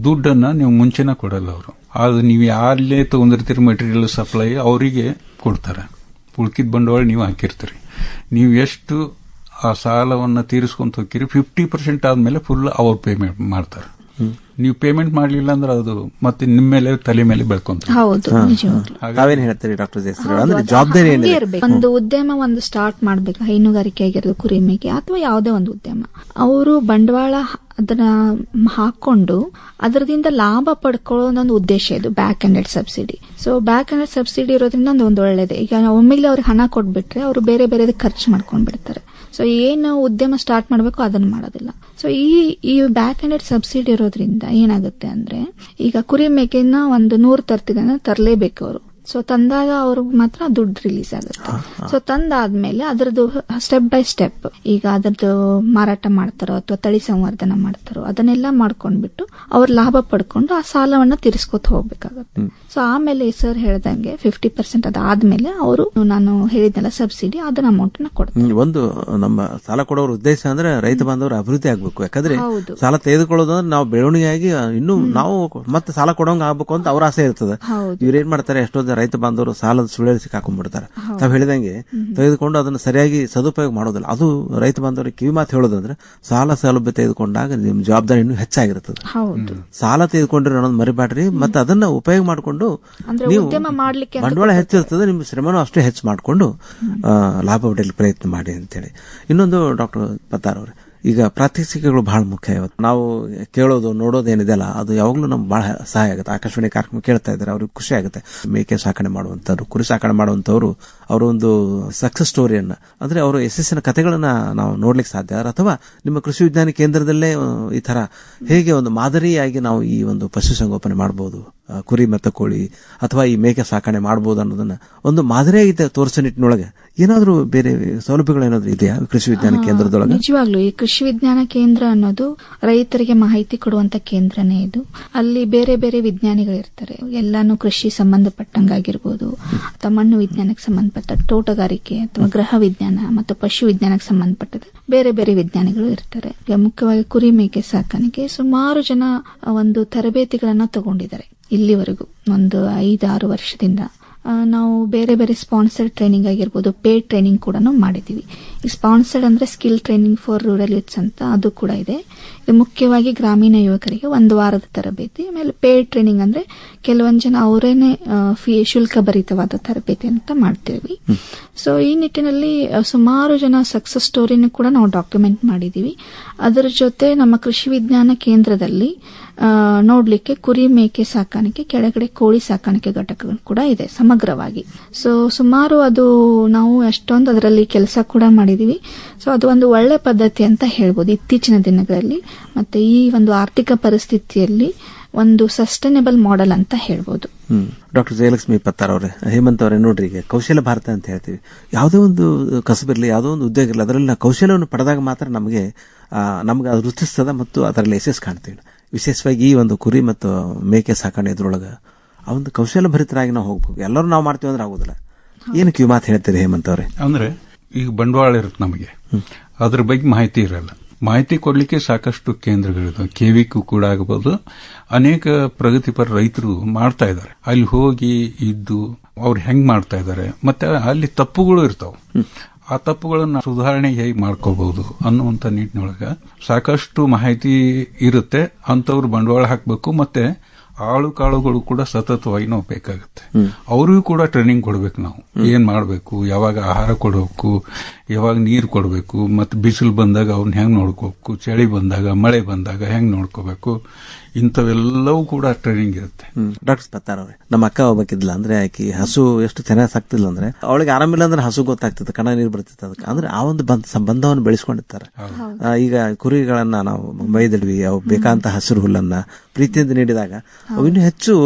ದುಡ್ಡನ್ನ ನೀವು ಮುಂಚೆನ ಕೊಡಲ್ಲ ಅವರು. ಅದು ನೀವು ಯಾರಲ್ಲೇ ತಗೊಂಡಿರ್ತೀರಿ ಮೆಟೀರಿಯಲ್ ಸಪ್ಲೈ ಅವರಿಗೆ ಕೊಡ್ತಾರೆ. ಉಳ್ಕಿದ ಬಂಡವಾಳ ನೀವು ಹಾಕಿರ್ತೀರಿ. ನೀವು ಎಷ್ಟು ಆ ಸಾಲವನ್ನು ತೀರಿಸ್ಕೊಂತ ಹೋಗ್ತೀರಿ ಫಿಫ್ಟಿ ಪರ್ಸೆಂಟ್ ಆದಮೇಲೆ ಫುಲ್ ಅವ್ರು ಪೇಮೆಂಟ್ ಮಾಡ್ತಾರೆ. ನೀವು ಪೇಮೆಂಟ್ ಮಾಡ್ಲಿಲ್ಲ ಅಂದ್ರೆ ಅದು ಮತ್ತೆ ನಿಮ್ಮ ಮೇಲೆ ತಲೆ ಮೇಲೆ ಬೆಳ್ಕೊಂತ. ಹೌದು ತಾವೇನ್ ಹೇಳ್ತೀರಿ ಡಾಕ್ಟರ್ ಅಂದ್ರೆ ಜವಾಬ್ದಾರಿ ಒಂದು ಉದ್ಯಮ ಒಂದು ಸ್ಟಾರ್ಟ್ ಮಾಡ್ಬೇಕು ಹೈನುಗಾರಿಕೆ ಆಗಿರೋದು ಕುರಿಮೆಗೆ ಮೇಕೆ ಅಥವಾ ಯಾವುದೇ ಒಂದು ಉದ್ಯಮ. ಅವರು ಬಂಡವಾಳ ಅದನ್ನ ಹಾಕೊಂಡು ಅದರದಿಂದ ಲಾಭ ಪಡ್ಕೊಳ್ಳೋ ಒಂದು ಉದ್ದೇಶ ಇದು back handed subsidy so back handed subsidy ಇರೋದ್ರಿಂದ ಒಂದು ಒಂದು ಒಳ್ಳೇದೇ. ಈಗ ಒಮ್ಮೆಲೆ ಅವ್ರಿಗೆ ಹಣ ಕೊಟ್ಬಿಟ್ರೆ ಅವರು ಬೇರೆ ಬೇರೆ ಖರ್ಚು ಮಾಡ್ಕೊಂಡ್ ಬಿಡ್ತಾರೆ ಸೊ ಏನು ಉದ್ಯಮ ಸ್ಟಾರ್ಟ್ ಮಾಡಬೇಕು ಅದನ್ನ ಮಾಡೋದಿಲ್ಲ. ಸೊ ಈ ಈ ಬ್ಯಾಕ್ ಹ್ಯಾಂಡೆಡ್ ಸಬ್ಸಿಡಿ ಇರೋದ್ರಿಂದ ಏನಾಗುತ್ತೆ ಅಂದ್ರೆ, ಈಗ ಕುರಿ ಮೇಕೆನ ಒಂದು ನೂರು ತರ್ತಿದೆ ತರಲೇಬೇಕು ಅವರು. ಸೊ ತಂದಾಗ ಅವ್ರಿಗೆ ಮಾತ್ರ ದುಡ್ಡು ರಿಲೀಸ್ ಆಗುತ್ತೆ. ಸೊ ತಂದಾದ್ಮೇಲೆ ಅದರದ್ದು ಸ್ಟೆಪ್ ಬೈ ಸ್ಟೆಪ್ ಈಗ ಅದರದ್ದು ಮಾರಾಟ ಮಾಡ್ತಾರೋ ಅಥವಾ ತಳಿ ಸಂವರ್ಧನ ಮಾಡ್ತಾರೋ ಅದನ್ನೆಲ್ಲ ಮಾಡ್ಕೊಂಡ್ಬಿಟ್ಟು ಅವ್ರ ಲಾಭ ಪಡ್ಕೊಂಡು ಆ ಸಾಲವನ್ನ ತೀರಿಸ್ಕೊತ ಹೋಗ್ಬೇಕಾಗತ್ತೆ. ಸೊ ಆಮೇಲೆ ಸರ್ ಹೇಳ್ದಂಗೆ ಫಿಫ್ಟಿ ಪರ್ಸೆಂಟ್ ಅದಾದ್ಮೇಲೆ ಅವರು ನಾನು ಹೇಳಿದ್ನಲ್ಲ ಸಬ್ಸಿಡಿ ಅದನ್ನ ಅಮೌಂಟ್ನ ಕೊಡ್ತಾರೆ. ಒಂದು ನಮ್ಮ ಸಾಲ ಕೊಡೋರ ಉದ್ದೇಶ ಅಂದ್ರೆ ರೈತ ಬಾಂಧವರು ಅಭಿವೃದ್ಧಿ ಆಗ್ಬೇಕು. ಯಾಕಂದ್ರೆ ಸಾಲ ತೆಗೆದುಕೊಳ್ಳೋದು ಅಂದ್ರೆ ನಾವು ಬೆಳವಣಿಗೆ ಆಗಿ ಇನ್ನು ನಾವು ಮತ್ತೆ ಸಾಲ ಕೊಡೋಂಗ ಆಗ್ಬೇಕು ಅಂತ ಅವ್ರ ಆಸೆ ಇರ್ತದೆ. ಹೌದು. ಇವ್ರೇನ್ ಮಾಡ್ತಾರೆ ಎಷ್ಟೋ ರೈತ ಬಾಂಧವರು ಸಾಲದ ಸುಳಿಯಲ್ಲಿ ಸಿಕ್ಕಾಕೊಂಡ್ಬಿಡ್ತಾರೆ. ತಾವು ಹೇಳಿದಂಗೆ ತೆಗೆದುಕೊಂಡು ಅದನ್ನ ಸರಿಯಾಗಿ ಸದುಪಯೋಗ ಮಾಡೋದಿಲ್ಲ. ಅದು ರೈತ ಬಾಂಧವರಿಗೆ ಕಿವಿ ಮಾತು ಹೇಳೋದಂದ್ರೆ ಸಾಲ ಸೌಲಭ್ಯ ತೆಗೆದುಕೊಂಡಾಗ ನಿಮ್ಮ ಜವಾಬ್ದಾರಿ ಇನ್ನೂ ಹೆಚ್ಚಾಗಿರುತ್ತದೆ. ಸಾಲ ತೆಗೆದುಕೊಂಡ್ರೆ ಅನ್ನೋದು ಮರಿಬೇಡ್ರಿ ಮತ್ತೆ ಅದನ್ನ ಉಪಯೋಗ ಮಾಡಿಕೊಂಡು ನೀವು ಬಂಡವಾಳ ಹೆಚ್ಚಿರ್ತದೆ ನಿಮ್ಮ ಶ್ರಮನೂ ಅಷ್ಟೇ ಹೆಚ್ಚು ಮಾಡಿಕೊಂಡು ಲಾಭ ಪಡೆಯಲು ಪ್ರಯತ್ನ ಮಾಡಿ ಅಂತೇಳಿ. ಇನ್ನೊಂದು ಡಾಕ್ಟರ್ ಪತ್ತಾರ್ ಅವ್ರೆ. ಈಗ ಪ್ರಾತ್ಯಕ್ಷಿಕೆಗಳು ಬಹಳ ಮುಖ್ಯ ಇವತ್ತು. ನಾವು ಕೇಳೋದು, ನೋಡೋದು ಏನಿದೆಯಲ್ಲ ಅದು ಯಾವಾಗಲೂ ನಮ್ಗೆ ಬಹಳ ಸಹಾಯ ಆಗುತ್ತೆ. ಆಕಾಶವಾಣಿ ಕಾರ್ಯಕ್ರಮ ಕೇಳ್ತಾ ಇದ್ದಾರೆ, ಅವ್ರಿಗೆ ಖುಷಿ ಆಗುತ್ತೆ. ಮೇಕೆ ಸಾಕಣೆ ಮಾಡುವಂಥವ್ರು, ಕುರಿ ಸಾಕಣೆ ಮಾಡುವಂಥವ್ರು, ಅವರ ಒಂದು ಸಕ್ಸಸ್ ಸ್ಟೋರಿಯನ್ನು ಅಂದರೆ ಅವರು ಯಶಸ್ಸಿನ ಕಥೆಗಳನ್ನು ನಾವು ನೋಡ್ಲಿಕ್ಕೆ ಸಾಧ್ಯ. ಅಥವಾ ನಿಮ್ಮ ಕೃಷಿ ವಿಜ್ಞಾನ ಕೇಂದ್ರದಲ್ಲೇ ಈ ತರ ಹೇಗೆ ಒಂದು ಮಾದರಿಯಾಗಿ ನಾವು ಈ ಒಂದು ಪಶುಸಂಗೋಪನೆ ಮಾಡಬಹುದು ಕುರಿ ಮತ್ತು ಕೋಳಿ, ಅಥವಾ ಈ ಮೇಕೆ ಸಾಕಣೆ ಮಾಡಬಹುದು ಅನ್ನೋದನ್ನ ಒಂದು ಮಾದರಿಯಾಗಿ ತೋರಿಸೋ ನಿಟ್ಟಿನೊಳಗೆ ಏನಾದ್ರೂ ಬೇರೆ ಸೌಲಭ್ಯಗಳು ಏನಾದ್ರೂ ಇದೆಯಾ ಕೃಷಿ ವಿಜ್ಞಾನ ಕೇಂದ್ರದೊಳಗೆ? ನಿಜವಾಗ್ಲು ಈ ಕೃಷಿ ವಿಜ್ಞಾನ ಕೇಂದ್ರ ಅನ್ನೋದು ರೈತರಿಗೆ ಮಾಹಿತಿ ಕೊಡುವಂತ ಕೇಂದ್ರನೇ ಇದು. ಅಲ್ಲಿ ಬೇರೆ ಬೇರೆ ವಿಜ್ಞಾನಿಗಳು ಇರ್ತಾರೆ ಎಲ್ಲಾನು ಕೃಷಿ ಸಂಬಂಧಪಟ್ಟಂಗಾಗಿರ್ಬೋದು ಅಥವಾ ಮಣ್ಣು ವಿಜ್ಞಾನಕ್ಕೆ ಸಂಬಂಧಪಟ್ಟ ತೋಟಗಾರಿಕೆ ಅಥವಾ ಗೃಹ ವಿಜ್ಞಾನ ಮತ್ತು ಪಶು ವಿಜ್ಞಾನಕ್ಕೆ ಸಂಬಂಧಪಟ್ಟದ ಬೇರೆ ಬೇರೆ ವಿಜ್ಞಾನಿಗಳು ಇರ್ತಾರೆ. ಮುಖ್ಯವಾಗಿ ಕುರಿ ಮೇಕೆ ಸಾಕಾಣಿಕೆ ಸುಮಾರು ಜನ ಒಂದು ತರಬೇತಿಗಳನ್ನ ತಗೊಂಡಿದ್ದಾರೆ ಇಲ್ಲಿವರೆಗೂ. ಒಂದು ಐದಾರು ವರ್ಷದಿಂದ ನಾವು ಬೇರೆ ಬೇರೆ ಸ್ಪಾನ್ಸರ್ಡ್ ಟ್ರೈನಿಂಗ್ ಆಗಿರ್ಬೋದು ಪೇಡ್ ಟ್ರೈನಿಂಗ್ ಕೂಡ ಮಾಡಿದ್ದೀವಿ. ಈ ಸ್ಪಾನ್ಸರ್ಡ್ ಅಂದ್ರೆ skill training for rural youths ಅಂತ ಅದು ಕೂಡ ಇದೆ. ಇದು ಮುಖ್ಯವಾಗಿ ಗ್ರಾಮೀಣ ಯುವಕರಿಗೆ ಒಂದು ವಾರದ ತರಬೇತಿ ಆಮೇಲೆ ಪೇಡ್ ಟ್ರೈನಿಂಗ್ ಅಂದ್ರೆ ಕೆಲವೊಂದು ಜನ ಅವರೇನೆ ಫೀ ಶುಲ್ಕ ಭರಿತವಾದ ತರಬೇತಿ ಅಂತ ಮಾಡ್ತೀವಿ. ಸೊ ಈ ನಿಟ್ಟಿನಲ್ಲಿ ಸುಮಾರು ಜನ ಸಕ್ಸಸ್ ಸ್ಟೋರಿನ ಕೂಡ ನಾವು ಡಾಕ್ಯುಮೆಂಟ್ ಮಾಡಿದ್ದೀವಿ. ಅದರ ಜೊತೆ ನಮ್ಮ ಕೃಷಿ ವಿಜ್ಞಾನ ಕೇಂದ್ರದಲ್ಲಿ ನೋಡ್ಲಿಕ್ಕೆ ಕುರಿ ಮೇಕೆ ಸಾಕಾಣಿಕೆ, ಕೆಳಗಡೆ ಕೋಳಿ ಸಾಕಾಣಿಕೆ ಘಟಕಗಳು ಕೂಡ ಇದೆ, ಸಮಗ್ರವಾಗಿ. ಸೊ ಸುಮಾರು ಅದು ನಾವು ಅಷ್ಟೊಂದು ಅದರಲ್ಲಿ ಕೆಲಸ ಕೂಡ ಮಾಡಿದೀವಿ. ಸೊ ಅದು ಒಂದು ಒಳ್ಳೆ ಪದ್ಧತಿ ಅಂತ ಹೇಳ್ಬೋದು ಇತ್ತೀಚಿನ ದಿನಗಳಲ್ಲಿ. ಮತ್ತೆ ಈ ಒಂದು ಆರ್ಥಿಕ ಪರಿಸ್ಥಿತಿಯಲ್ಲಿ ಒಂದು ಸಸ್ಟೈನಬಲ್ ಮಾಡೆಲ್ ಅಂತ ಹೇಳ್ಬೋದು. ಡಾಕ್ಟರ್ ಜಯಲಕ್ಷ್ಮಿ ಪತ್ತಾರ್ ಅವರೇ, ಹೇಮಂತ್ ಅವರೇ, ನೋಡ್ರಿ ಈಗ ಕೌಶಲ್ಯ ಭಾರತ ಅಂತ ಹೇಳ್ತೀವಿ. ಯಾವುದೇ ಒಂದು ಕಸಬಿರಲಿ ಯಾವುದೋ ಒಂದು ಉದ್ಯೋಗ ಇರಲಿ, ಅದರಲ್ಲಿ ನಾವು ಕೌಶಲ್ಯವನ್ನು ಪಡೆದಾಗ ಮಾತ್ರ ನಮಗೆ ನಮ್ಗೆ ಅದು ರುಚಿಸ್ತದ ಮತ್ತು ಅದರಲ್ಲಿ ಯಶಸ್ಸು ಕಾಣ್ತೀವಿ. ವಿಶೇಷವಾಗಿ ಈ ಒಂದು ಕುರಿ ಮತ್ತು ಮೇಕೆ ಸಾಕಣೆ ಇದ್ರೊಳಗೆ ಆ ಒಂದು ಕೌಶಲ್ಯ ಭರಿತರಾಗಿ ನಾವು ಹೋಗ್ಬೇಕು. ಎಲ್ಲರೂ ನಾವು ಮಾಡ್ತೀವಿ ಅಂದ್ರೆ ಆಗೋದಿಲ್ಲ. ಏನು ಕ್ಯೂ ಮಾತು ಹೇಳ್ತೀರಿ ಹೇಮಂತ ಅವ್ರೆ? ಅಂದ್ರೆ ಈಗ ಬಂಡವಾಳ ಇರುತ್ತೆ ನಮಗೆ. ಅದ್ರ ಬಗ್ಗೆ ಮಾಹಿತಿ ಇರಲ್ಲ. ಮಾಹಿತಿ ಕೊಡ್ಲಿಕ್ಕೆ ಸಾಕಷ್ಟು ಕೇಂದ್ರಗಳಿದ್ದಾವೆ ಕೆವಿಕು ಕೂಡ ಆಗಬಹುದು ಅನೇಕ ಪ್ರಗತಿಪರ ರೈತರು ಮಾಡ್ತಾ ಇದ್ದಾರೆ. ಅಲ್ಲಿ ಹೋಗಿ ಇದ್ದು ಅವ್ರು ಹೆಂಗ್ ಮಾಡ್ತಾ ಇದ್ದಾರೆ. ಮತ್ತೆ ಅಲ್ಲಿ ತಪ್ಪುಗಳು ಇರ್ತಾವ. ಆ ತಪ್ಪುಗಳನ್ನು ಸುಧಾರಣೆ ಹೇಗೆ ಮಾಡ್ಕೋಬಹುದು ಅನ್ನುವಂಥ ನಿಟ್ಟಿನೊಳಗ ಸಾಕಷ್ಟು ಮಾಹಿತಿ ಇರುತ್ತೆ. ಅಂತವ್ರು ಬಂಡವಾಳ ಹಾಕಬೇಕು ಮತ್ತೆ ಆಳು ಕಾಳುಗಳು ಕೂಡ ಸತತವಾಗಿ ನಾವು ಬೇಕಾಗುತ್ತೆ. ಅವ್ರಿಗೂ ಕೂಡ ಟ್ರೈನಿಂಗ್ ಕೊಡ್ಬೇಕು ನಾವು. ಏನ್ ಮಾಡಬೇಕು? ಯಾವಾಗ ಆಹಾರ ಕೊಡಬೇಕು? ಯಾವಾಗ ನೀರು ಕೊಡಬೇಕು? ಮತ್ತೆ ಬಿಸಿಲು ಬಂದಾಗ ಅವ್ನ ಹೆಂಗೆ ನೋಡ್ಕೋಬೇಕು? ಚಳಿ ಬಂದಾಗ ಮಳೆ ಬಂದಾಗ ಹೆಂಗ್ ನೋಡ್ಕೋಬೇಕು? ಇಂಥವೆಲ್ಲವೂ ಕೂಡ ಟ್ರೈನಿಂಗ್ ಇರುತ್ತೆ. ಡಾಕ್ಟರ್ ಪತ್ತಾರ್ ಅವ್ರೆ ನಮ್ಮ ಅಕ್ಕ ಹೋಗ್ಬೇಕಿದ್ಲ ಅಂದ್ರೆ ಆಕಿ ಹಸು ಎಷ್ಟು ಚೆನ್ನಾಗಿ ಸಾಕ್ತಿಲ್ಲ ಅಂದ್ರೆ ಅವಳಿಗೆ ಆರಾಮಿಲ್ಲ ಅಂದ್ರೆ ಹಸು ಗೊತ್ತಾಗ್ತದೆ ಕಣ ನೀರು ಬರ್ತಿತ್ತು ಅದಕ್ಕೆ. ಅಂದ್ರೆ ಆ ಒಂದು ಬಂಧ ಸಂಬಂಧವನ್ನು ಬೆಳೆಸ್ಕೊಂಡಿರ್ತಾರೆ. ಈಗ ಕುರಿಗಳನ್ನ ನಾವು ಬೈದಿಡ್ವಿ ಅವು ಬೇಕಾದಂತ ಹಸಿರು ಹುಲ್ಲನ್ನ ಪ್ರೀತಿಯಿಂದ ನೀಡಿದಾಗ ಅವು ಇನ್ನೂ ಹೆಚ್ಚು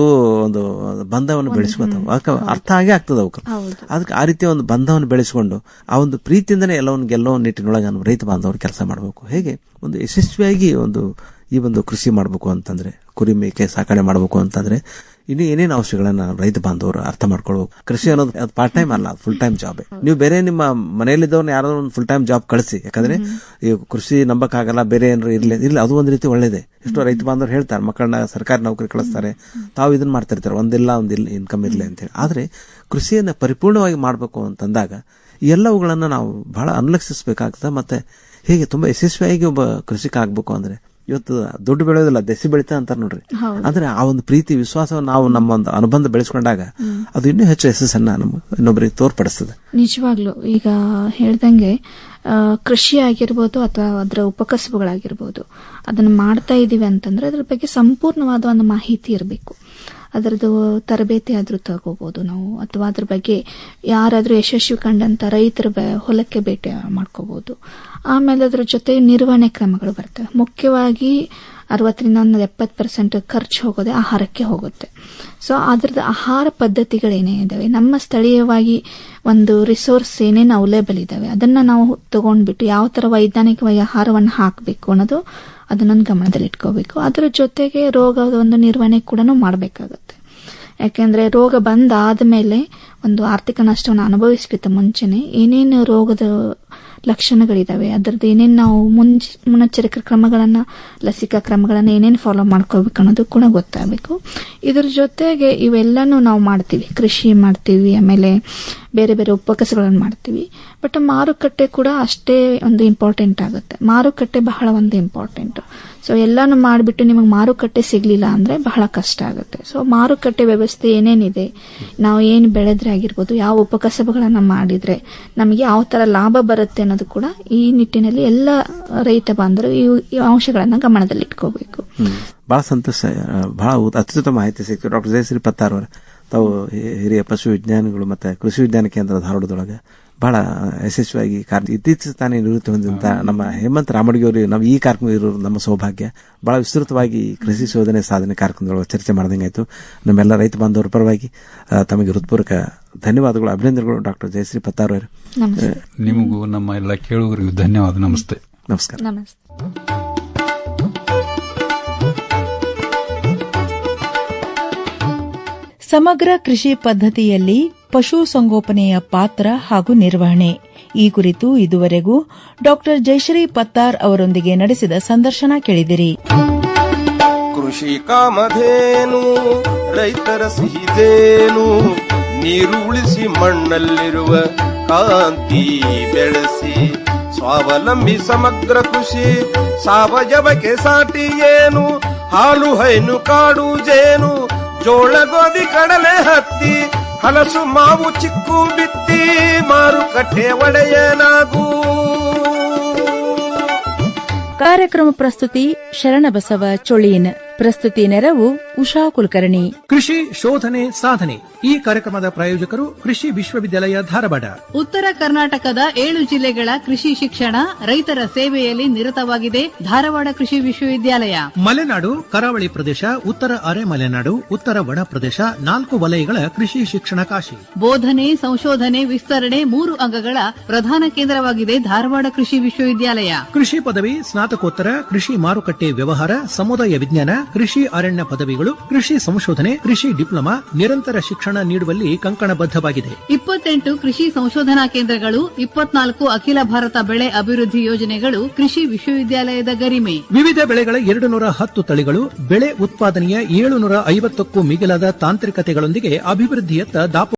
ಒಂದು ಬಂಧವನ್ನು ಬೆಳೆಸ್ಕೊತಾವ ಅರ್ಥ ಆಗೇ ಆಗ್ತದೆ ಅವಕ್ಕೆ. ಅದಕ್ಕೆ ಆ ರೀತಿಯ ಒಂದು ಬಂಧವನ್ನು ಬೆಳೆಸಿಕೊಂಡು ಆ ಒಂದು ಪ್ರೀತಿಯಿಂದನೇ ಎಲ್ಲವನ್ನು ಗೆಲ್ಲೋ ನಿಟ್ಟಿನೊಳಗೆ ನಾವು ರೈತ ಬಾಂಧವರು ಕೆಲಸ ಮಾಡಬೇಕು. ಹೇಗೆ? ಒಂದು ಯಶಸ್ವಿಯಾಗಿ ಒಂದು ಈ ಒಂದು ಕೃಷಿ ಮಾಡಬೇಕು ಅಂತಂದ್ರೆ ಕುರಿ ಮೇಕೆ ಸಾಕಣೆ ಮಾಡಬೇಕು ಅಂತಂದ್ರೆ ಇನ್ನು ಏನೇನು ಅಂಶಗಳನ್ನ ರೈತ ಬಾಂಧವರು ಅರ್ಥ ಮಾಡ್ಕೊಳ್ಬೇಕು. ಕೃಷಿ ಅನ್ನೋದು ಅದು ಪಾರ್ಟ್ ಟೈಮ್ ಅಲ್ಲ ಫುಲ್ ಟೈಮ್ ಜಾಬ್ ನೀವು ಬೇರೆ ನಿಮ್ಮ ಮನೆಯಲ್ಲಿದ್ದವ್ರನ್ನ ಯಾರಾದ್ರೂ ಒಂದು ಫುಲ್ ಟೈಮ್ ಜಾಬ್ ಕಳಿಸಿ. ಯಾಕಂದ್ರೆ ಈ ಕೃಷಿ ನಂಬಕ್ಕಾಗಲ್ಲ ಬೇರೆ ಏನಾರು ಇರಲಿ ಇಲ್ಲ ಅದು ಒಂದು ರೀತಿ ಒಳ್ಳೇದೇ. ಎಷ್ಟೋ ರೈತ ಬಾಂಧವರು ಹೇಳ್ತಾರೆ ಮಕ್ಕಳನ್ನ ಸರ್ಕಾರಿ ನೌಕರಿ ಕಳಿಸ್ತಾರೆ. ತಾವು ಇದನ್ನ ಮಾಡ್ತಿರ್ತಾರೆ ಒಂದಿಲ್ಲ ಒಂದಿಲ್ಲ ಇನ್ಕಮ್ ಇರಲಿ ಅಂತೇಳಿ ಆದ್ರೆ ಕೃಷಿಯನ್ನ ಪರಿಪೂರ್ಣವಾಗಿ ಮಾಡಬೇಕು ಅಂತಂದಾಗ ಎಲ್ಲವುಗಳನ್ನ ನಾವು ಬಹಳ ಅನ್ಲಕ್ಷಿಸಬೇಕಾಗ್ತದೆ. ಮತ್ತೆ ಹೇಗೆ ತುಂಬಾ ಯಶಸ್ವಿಯಾಗಿ ಒಬ್ಬ ಕೃಷಿಕ ಆಗ್ಬೇಕು ಅಂದ್ರೆ ಇವತ್ತು ದುಡ್ಡು ಬೆಳೆಯೋದಿಲ್ಲ ದೆಸಿ ಬೆಳಿತಾ ಅಂತಾರೆ ನೋಡ್ರಿ. ಅಂದ್ರೆ ಆ ಒಂದು ಪ್ರೀತಿ ವಿಶ್ವಾಸವನ್ನು ನಾವು ನಮ್ಮ ಒಂದು ಅನುಬಂಧ ಬೆಳೆಸ್ಕೊಂಡಾಗ ಅದು ಇನ್ನೂ ಹೆಚ್ಚು ಯಶಸ್ಸನ್ನ ನಮ್ಮ ಇನ್ನೊಬ್ಬರಿಗೆ ತೋರ್ಪಡಿಸ್ತದೆ. ನಿಜವಾಗ್ಲು ಈಗ ಹೇಳ್ದಂಗೆ ಕೃಷಿ ಆಗಿರ್ಬೋದು ಅಥವಾ ಅದರ ಉಪಕಸಬುಗಳಾಗಿರ್ಬೋದು ಅದನ್ನ ಮಾಡ್ತಾ ಇದೀವಿ ಅಂತಂದ್ರೆ ಅದ್ರ ಬಗ್ಗೆ ಸಂಪೂರ್ಣವಾದ ಒಂದು ಮಾಹಿತಿ ಇರಬೇಕು. ಅದರದ್ದು ತರಬೇತಿ ಆದರೂ ತಗೋಬಹುದು ನಾವು. ಅಥವಾ ಅದ್ರ ಬಗ್ಗೆ ಯಾರಾದರೂ ಯಶಸ್ವಿ ಕಂಡಂತ ರೈತರ ಹೊಲಕ್ಕೆ ಭೇಟಿ ಮಾಡ್ಕೋಬಹುದು ಆಮೇಲೆ ಅದ್ರ ಜೊತೆ ನಿರ್ವಹಣೆ ಕ್ರಮಗಳು ಬರ್ತವೆ ಮುಖ್ಯವಾಗಿ ಅರವತ್ತರಿಂದ ಒಂದು ಎಪ್ಪತ್ತು ಪರ್ಸೆಂಟ್ ಖರ್ಚು ಹೋಗೋದೆ ಆಹಾರಕ್ಕೆ ಹೋಗುತ್ತೆ. ಸೊ ಅದ್ರದ್ದು ಆಹಾರ ಪದ್ಧತಿಗಳೇನೇ ಇದ್ದಾವೆ ನಮ್ಮ ಸ್ಥಳೀಯವಾಗಿ ಒಂದು ರಿಸೋರ್ಸ್ ಏನೇನು ಅವೈಲೇಬಲ್ ಇದ್ದಾವೆ ಅದನ್ನ ನಾವು ತಗೊಂಡ್ಬಿಟ್ಟು ಯಾವ ತರ ವೈಜ್ಞಾನಿಕವಾಗಿ ಆಹಾರವನ್ನು ಹಾಕಬೇಕು ಅನ್ನೋದು ಅದನ್ನೊಂದು ಗಮನದಲ್ಲಿ ಇಟ್ಕೋಬೇಕು ಅದ್ರ ಜೊತೆಗೆ ರೋಗದ ಒಂದು ನಿರ್ವಹಣೆ ಕೂಡ ಮಾಡಬೇಕಾಗತ್ತೆ. ಯಾಕೆಂದ್ರೆ ರೋಗ ಬಂದಾದ್ಮೇಲೆ ಒಂದು ಆರ್ಥಿಕ ನಷ್ಟವನ್ನು ಅನುಭವಿಸ್ಕಿಂತ ಮುಂಚೆನೆ ಏನೇನು ರೋಗದ ಲಕ್ಷಣಗಳಿದಾವೆ. ಅದರದ್ದು ಏನೇನು ನಾವು ಮುಂಚ ಮುನ್ನೆಚ್ಚರಿಕೆ ಕ್ರಮಗಳನ್ನು, ಲಸಿಕಾ ಕ್ರಮಗಳನ್ನು ಏನೇನು ಫಾಲೋ ಮಾಡ್ಕೋಬೇಕು ಅನ್ನೋದು ಕೂಡ ಗೊತ್ತಾಗಬೇಕು. ಇದ್ರ ಜೊತೆಗೆ ಇವೆಲ್ಲನೂ ನಾವು ಮಾಡ್ತೀವಿ. ಕೃಷಿ ಮಾಡ್ತೀವಿ, ಆಮೇಲೆ ಬೇರೆ ಬೇರೆ ಉಪಕಸಗಳನ್ನು ಮಾಡ್ತೀವಿ. ಬಟ್ ಮಾರುಕಟ್ಟೆ ಕೂಡ ಅಷ್ಟೇ ಒಂದು ಇಂಪಾರ್ಟೆಂಟ್ ಆಗುತ್ತೆ. ಮಾರುಕಟ್ಟೆ ಬಹಳ ಒಂದು ಇಂಪಾರ್ಟೆಂಟ್ ಸೊ ಎಲ್ಲಾನು ಮಾಡಿಬಿಟ್ಟು ನಿಮಗೆ ಮಾರುಕಟ್ಟೆ ಸಿಗ್ಲಿಲ್ಲ ಅಂದ್ರೆ ಬಹಳ ಕಷ್ಟ ಆಗುತ್ತೆ. ಸೊ ಮಾರುಕಟ್ಟೆ ವ್ಯವಸ್ಥೆ ಏನೇನಿದೆ? ನಾವು ಏನು ಬೆಳೆದ್ರೆ ಆಗಿರ್ಬೋದು, ಯಾವ ಉಪಕಸಬುಗಳನ್ನ ಮಾಡಿದ್ರೆ ನಮಗೆ ಯಾವ ತರ ಲಾಭ ಬರುತ್ತೆ ಅನ್ನೋದು ಕೂಡ ಈ ನಿಟ್ಟಿನಲ್ಲಿ ಎಲ್ಲ ರೈತ ಬಾಂಧವರು ಈ ಈ ಅಂಶಗಳನ್ನ ಗಮನದಲ್ಲಿ ಇಟ್ಕೋಬೇಕು ಬಹಳ ಸಂತೋಷ ಬಹಳ ಅತ್ಯುತ್ತಮ ಮಾಹಿತಿ ಸಿಕ್ತು ಡಾಕ್ಟರ್ ಜಯಶ್ರೀ ಪತ್ತಾರ್ ಅವರ ತಾವು ಹಿರಿಯ ಪಶು ವಿಜ್ಞಾನಿಗಳು ಮತ್ತೆ ಕೃಷಿ ವಿಜ್ಞಾನ ಕೇಂದ್ರ ಧಾರವಾಡದೊಳಗೆ ಬಹಳ ಯಶಸ್ವಿಯಾಗಿ ಕಾರ್ಯ ಇತ್ತೀಚೆಗೆ ತಾನೇ ನಿವೃತ್ತಿ ಹೊಂದಿದಂತ ನಮ್ಮ ಹೇಮಂತ್ ರಾಮಡಿಗೆ ಅವರು ನಾವು ಈ ಕಾರ್ಯಕ್ರಮ ಇರೋರು ನಮ್ಮ ಸೌಭಾಗ್ಯ. ಬಹಳ ವಿಸ್ತೃತವಾಗಿ ಕೃಷಿ ಶೋಧನೆ ಸಾಧನೆ ಕಾರ್ಯಕ್ರಮದೊಳಗೆ ಚರ್ಚೆ ಮಾಡಿದಂಗಾಯ್ತು. ನಮ್ಮೆಲ್ಲ ರೈತ ಬಾಂಧವರ ಪರವಾಗಿ ತಮಗೆ ಹೃತ್ಪೂರ್ವಕ ಧನ್ಯವಾದಗಳು. ಅಭಿನಂದನೆಗಳು ಡಾಕ್ಟರ್ ಜಯಶ್ರೀ ಪತ್ತಾರ್ ಅವರು. ನಮಸ್ತೆ. ನಿಮಗೂ ನಮ್ಮ ಎಲ್ಲ ಕೇಳುವರಿಗೂ ಧನ್ಯವಾದ. ನಮಸ್ತೆ. ನಮಸ್ಕಾರ. ನಮಸ್ತೆ. ಸಮಗ್ರ ಕೃಷಿ ಪದ್ಧತಿಯಲ್ಲಿ ಪಶು ಸಂಗೋಪನೆಯ ಪಾತ್ರ ಹಾಗೂ ನಿರ್ವಹಣೆ. ಈ ಕುರಿತು ಇದುವರೆಗೂ ಡಾಕ್ಟರ್ ಜಯಶ್ರೀ ಪತ್ತಾರ್ ಅವರೊಂದಿಗೆ ನಡೆಸಿದ ಸಂದರ್ಶನ ಕೇಳಿದಿರಿ. ಕೃಷಿ ಕಾಮಧೇನು ರೈತರ ಸಿಹಿದೇನು ನೀರು ಉಳಿಸಿ ಮಣ್ಣಲ್ಲಿರುವ ಕಾಂತಿ ಬೆಳೆಸಿ, ಸ್ವಾವಲಂಬಿ ಸಮಗ್ರ ಕೃಷಿ, ಸಾವಯವಕ್ಕೆ ಸಾಟಿ ಏನು, ಹಾಲು ಹೈನು ಕಾಡು ಜೇನು, ಜೋಳ ಗೋಧಿ ಕಡಲೆ ಹತ್ತಿ, ಹಲಸು ಮಾವು ಚಿಕ್ಕು ಬಿತ್ತಿ, ಮಾರುಕಟ್ಟೆ ಒಡೆಯನಾಗೂ. ಕಾರ್ಯಕ್ರಮ ಪ್ರಸ್ತುತಿ ಶರಣಬಸವ ಚೊಳೀನ್. ಪ್ರಸ್ತುತಿ ನೆರವು ಉಷಾ ಕುಲಕರ್ಣಿ. ಕೃಷಿ ಶೋಧನೆ ಸಾಧನೆ. ಈ ಕಾರ್ಯಕ್ರಮದ ಪ್ರಾಯೋಜಕರು ಕೃಷಿ ವಿಶ್ವವಿದ್ಯಾಲಯ ಧಾರವಾಡ. ಉತ್ತರ ಕರ್ನಾಟಕದ ಏಳು ಜಿಲ್ಲೆಗಳ ಕೃಷಿ ಶಿಕ್ಷಣ ರೈತರ ಸೇವೆಯಲ್ಲಿ ನಿರತವಾಗಿದೆ ಧಾರವಾಡ ಕೃಷಿ ವಿಶ್ವವಿದ್ಯಾಲಯ. ಮಲೆನಾಡು ಕರಾವಳಿ ಪ್ರದೇಶ ಉತ್ತರ ಅರೆ ಮಲೆನಾಡು ಉತ್ತರ ಒಣ ಪ್ರದೇಶ ನಾಲ್ಕು ವಲಯಗಳ ಕೃಷಿ ಶಿಕ್ಷಣ ಕಾಶಿ. ಬೋಧನೆ ಸಂಶೋಧನೆ ವಿಸ್ತರಣೆ ಮೂರು ಅಂಗಗಳ ಪ್ರಧಾನ ಕೇಂದ್ರವಾಗಿದೆ ಧಾರವಾಡ ಕೃಷಿ ವಿಶ್ವವಿದ್ಯಾಲಯ. ಕೃಷಿ ಪದವಿ ಸ್ನಾತಕೋತ್ತರ ಕೃಷಿ ಮಾರುಕಟ್ಟೆ ವ್ಯವಹಾರ ಸಮುದಾಯ ವಿಜ್ಞಾನ ಕೃಷಿ ಅರಣ್ಯ ಪದವಿಗಳು ಕೃಷಿ ಸಂಶೋಧನೆ ಕೃಷಿ ಡಿಪ್ಲೊಮಾ ನಿರಂತರ ಶಿಕ್ಷಣ ನೀಡುವಲ್ಲಿ ಕಂಕಣಬದ್ಧವಾಗಿದೆ. ಇಪ್ಪತ್ತೆಂಟು ಕೃಷಿ ಸಂಶೋಧನಾ ಕೇಂದ್ರಗಳು ಇಪ್ಪತ್ನಾಲ್ಕು ಅಖಿಲ ಭಾರತ ಬೆಳೆ ಅಭಿವೃದ್ಧಿ ಯೋಜನೆಗಳು ಕೃಷಿ ವಿಶ್ವವಿದ್ಯಾಲಯದ ಗರಿಮೆ. ವಿವಿಧ ಬೆಳೆಗಳ ಎರಡು ನೂರ ಹತ್ತು ತಳಿಗಳು ಬೆಳೆ ಉತ್ಪಾದನೆಯ ಏಳುನೂರ ಐವತ್ತಕ್ಕೂ ಮಿಗಿಲಾದ ತಾಂತ್ರಿಕತೆಗಳೊಂದಿಗೆ ಅಭಿವೃದ್ಧಿಯತ್ತ ದಾಪು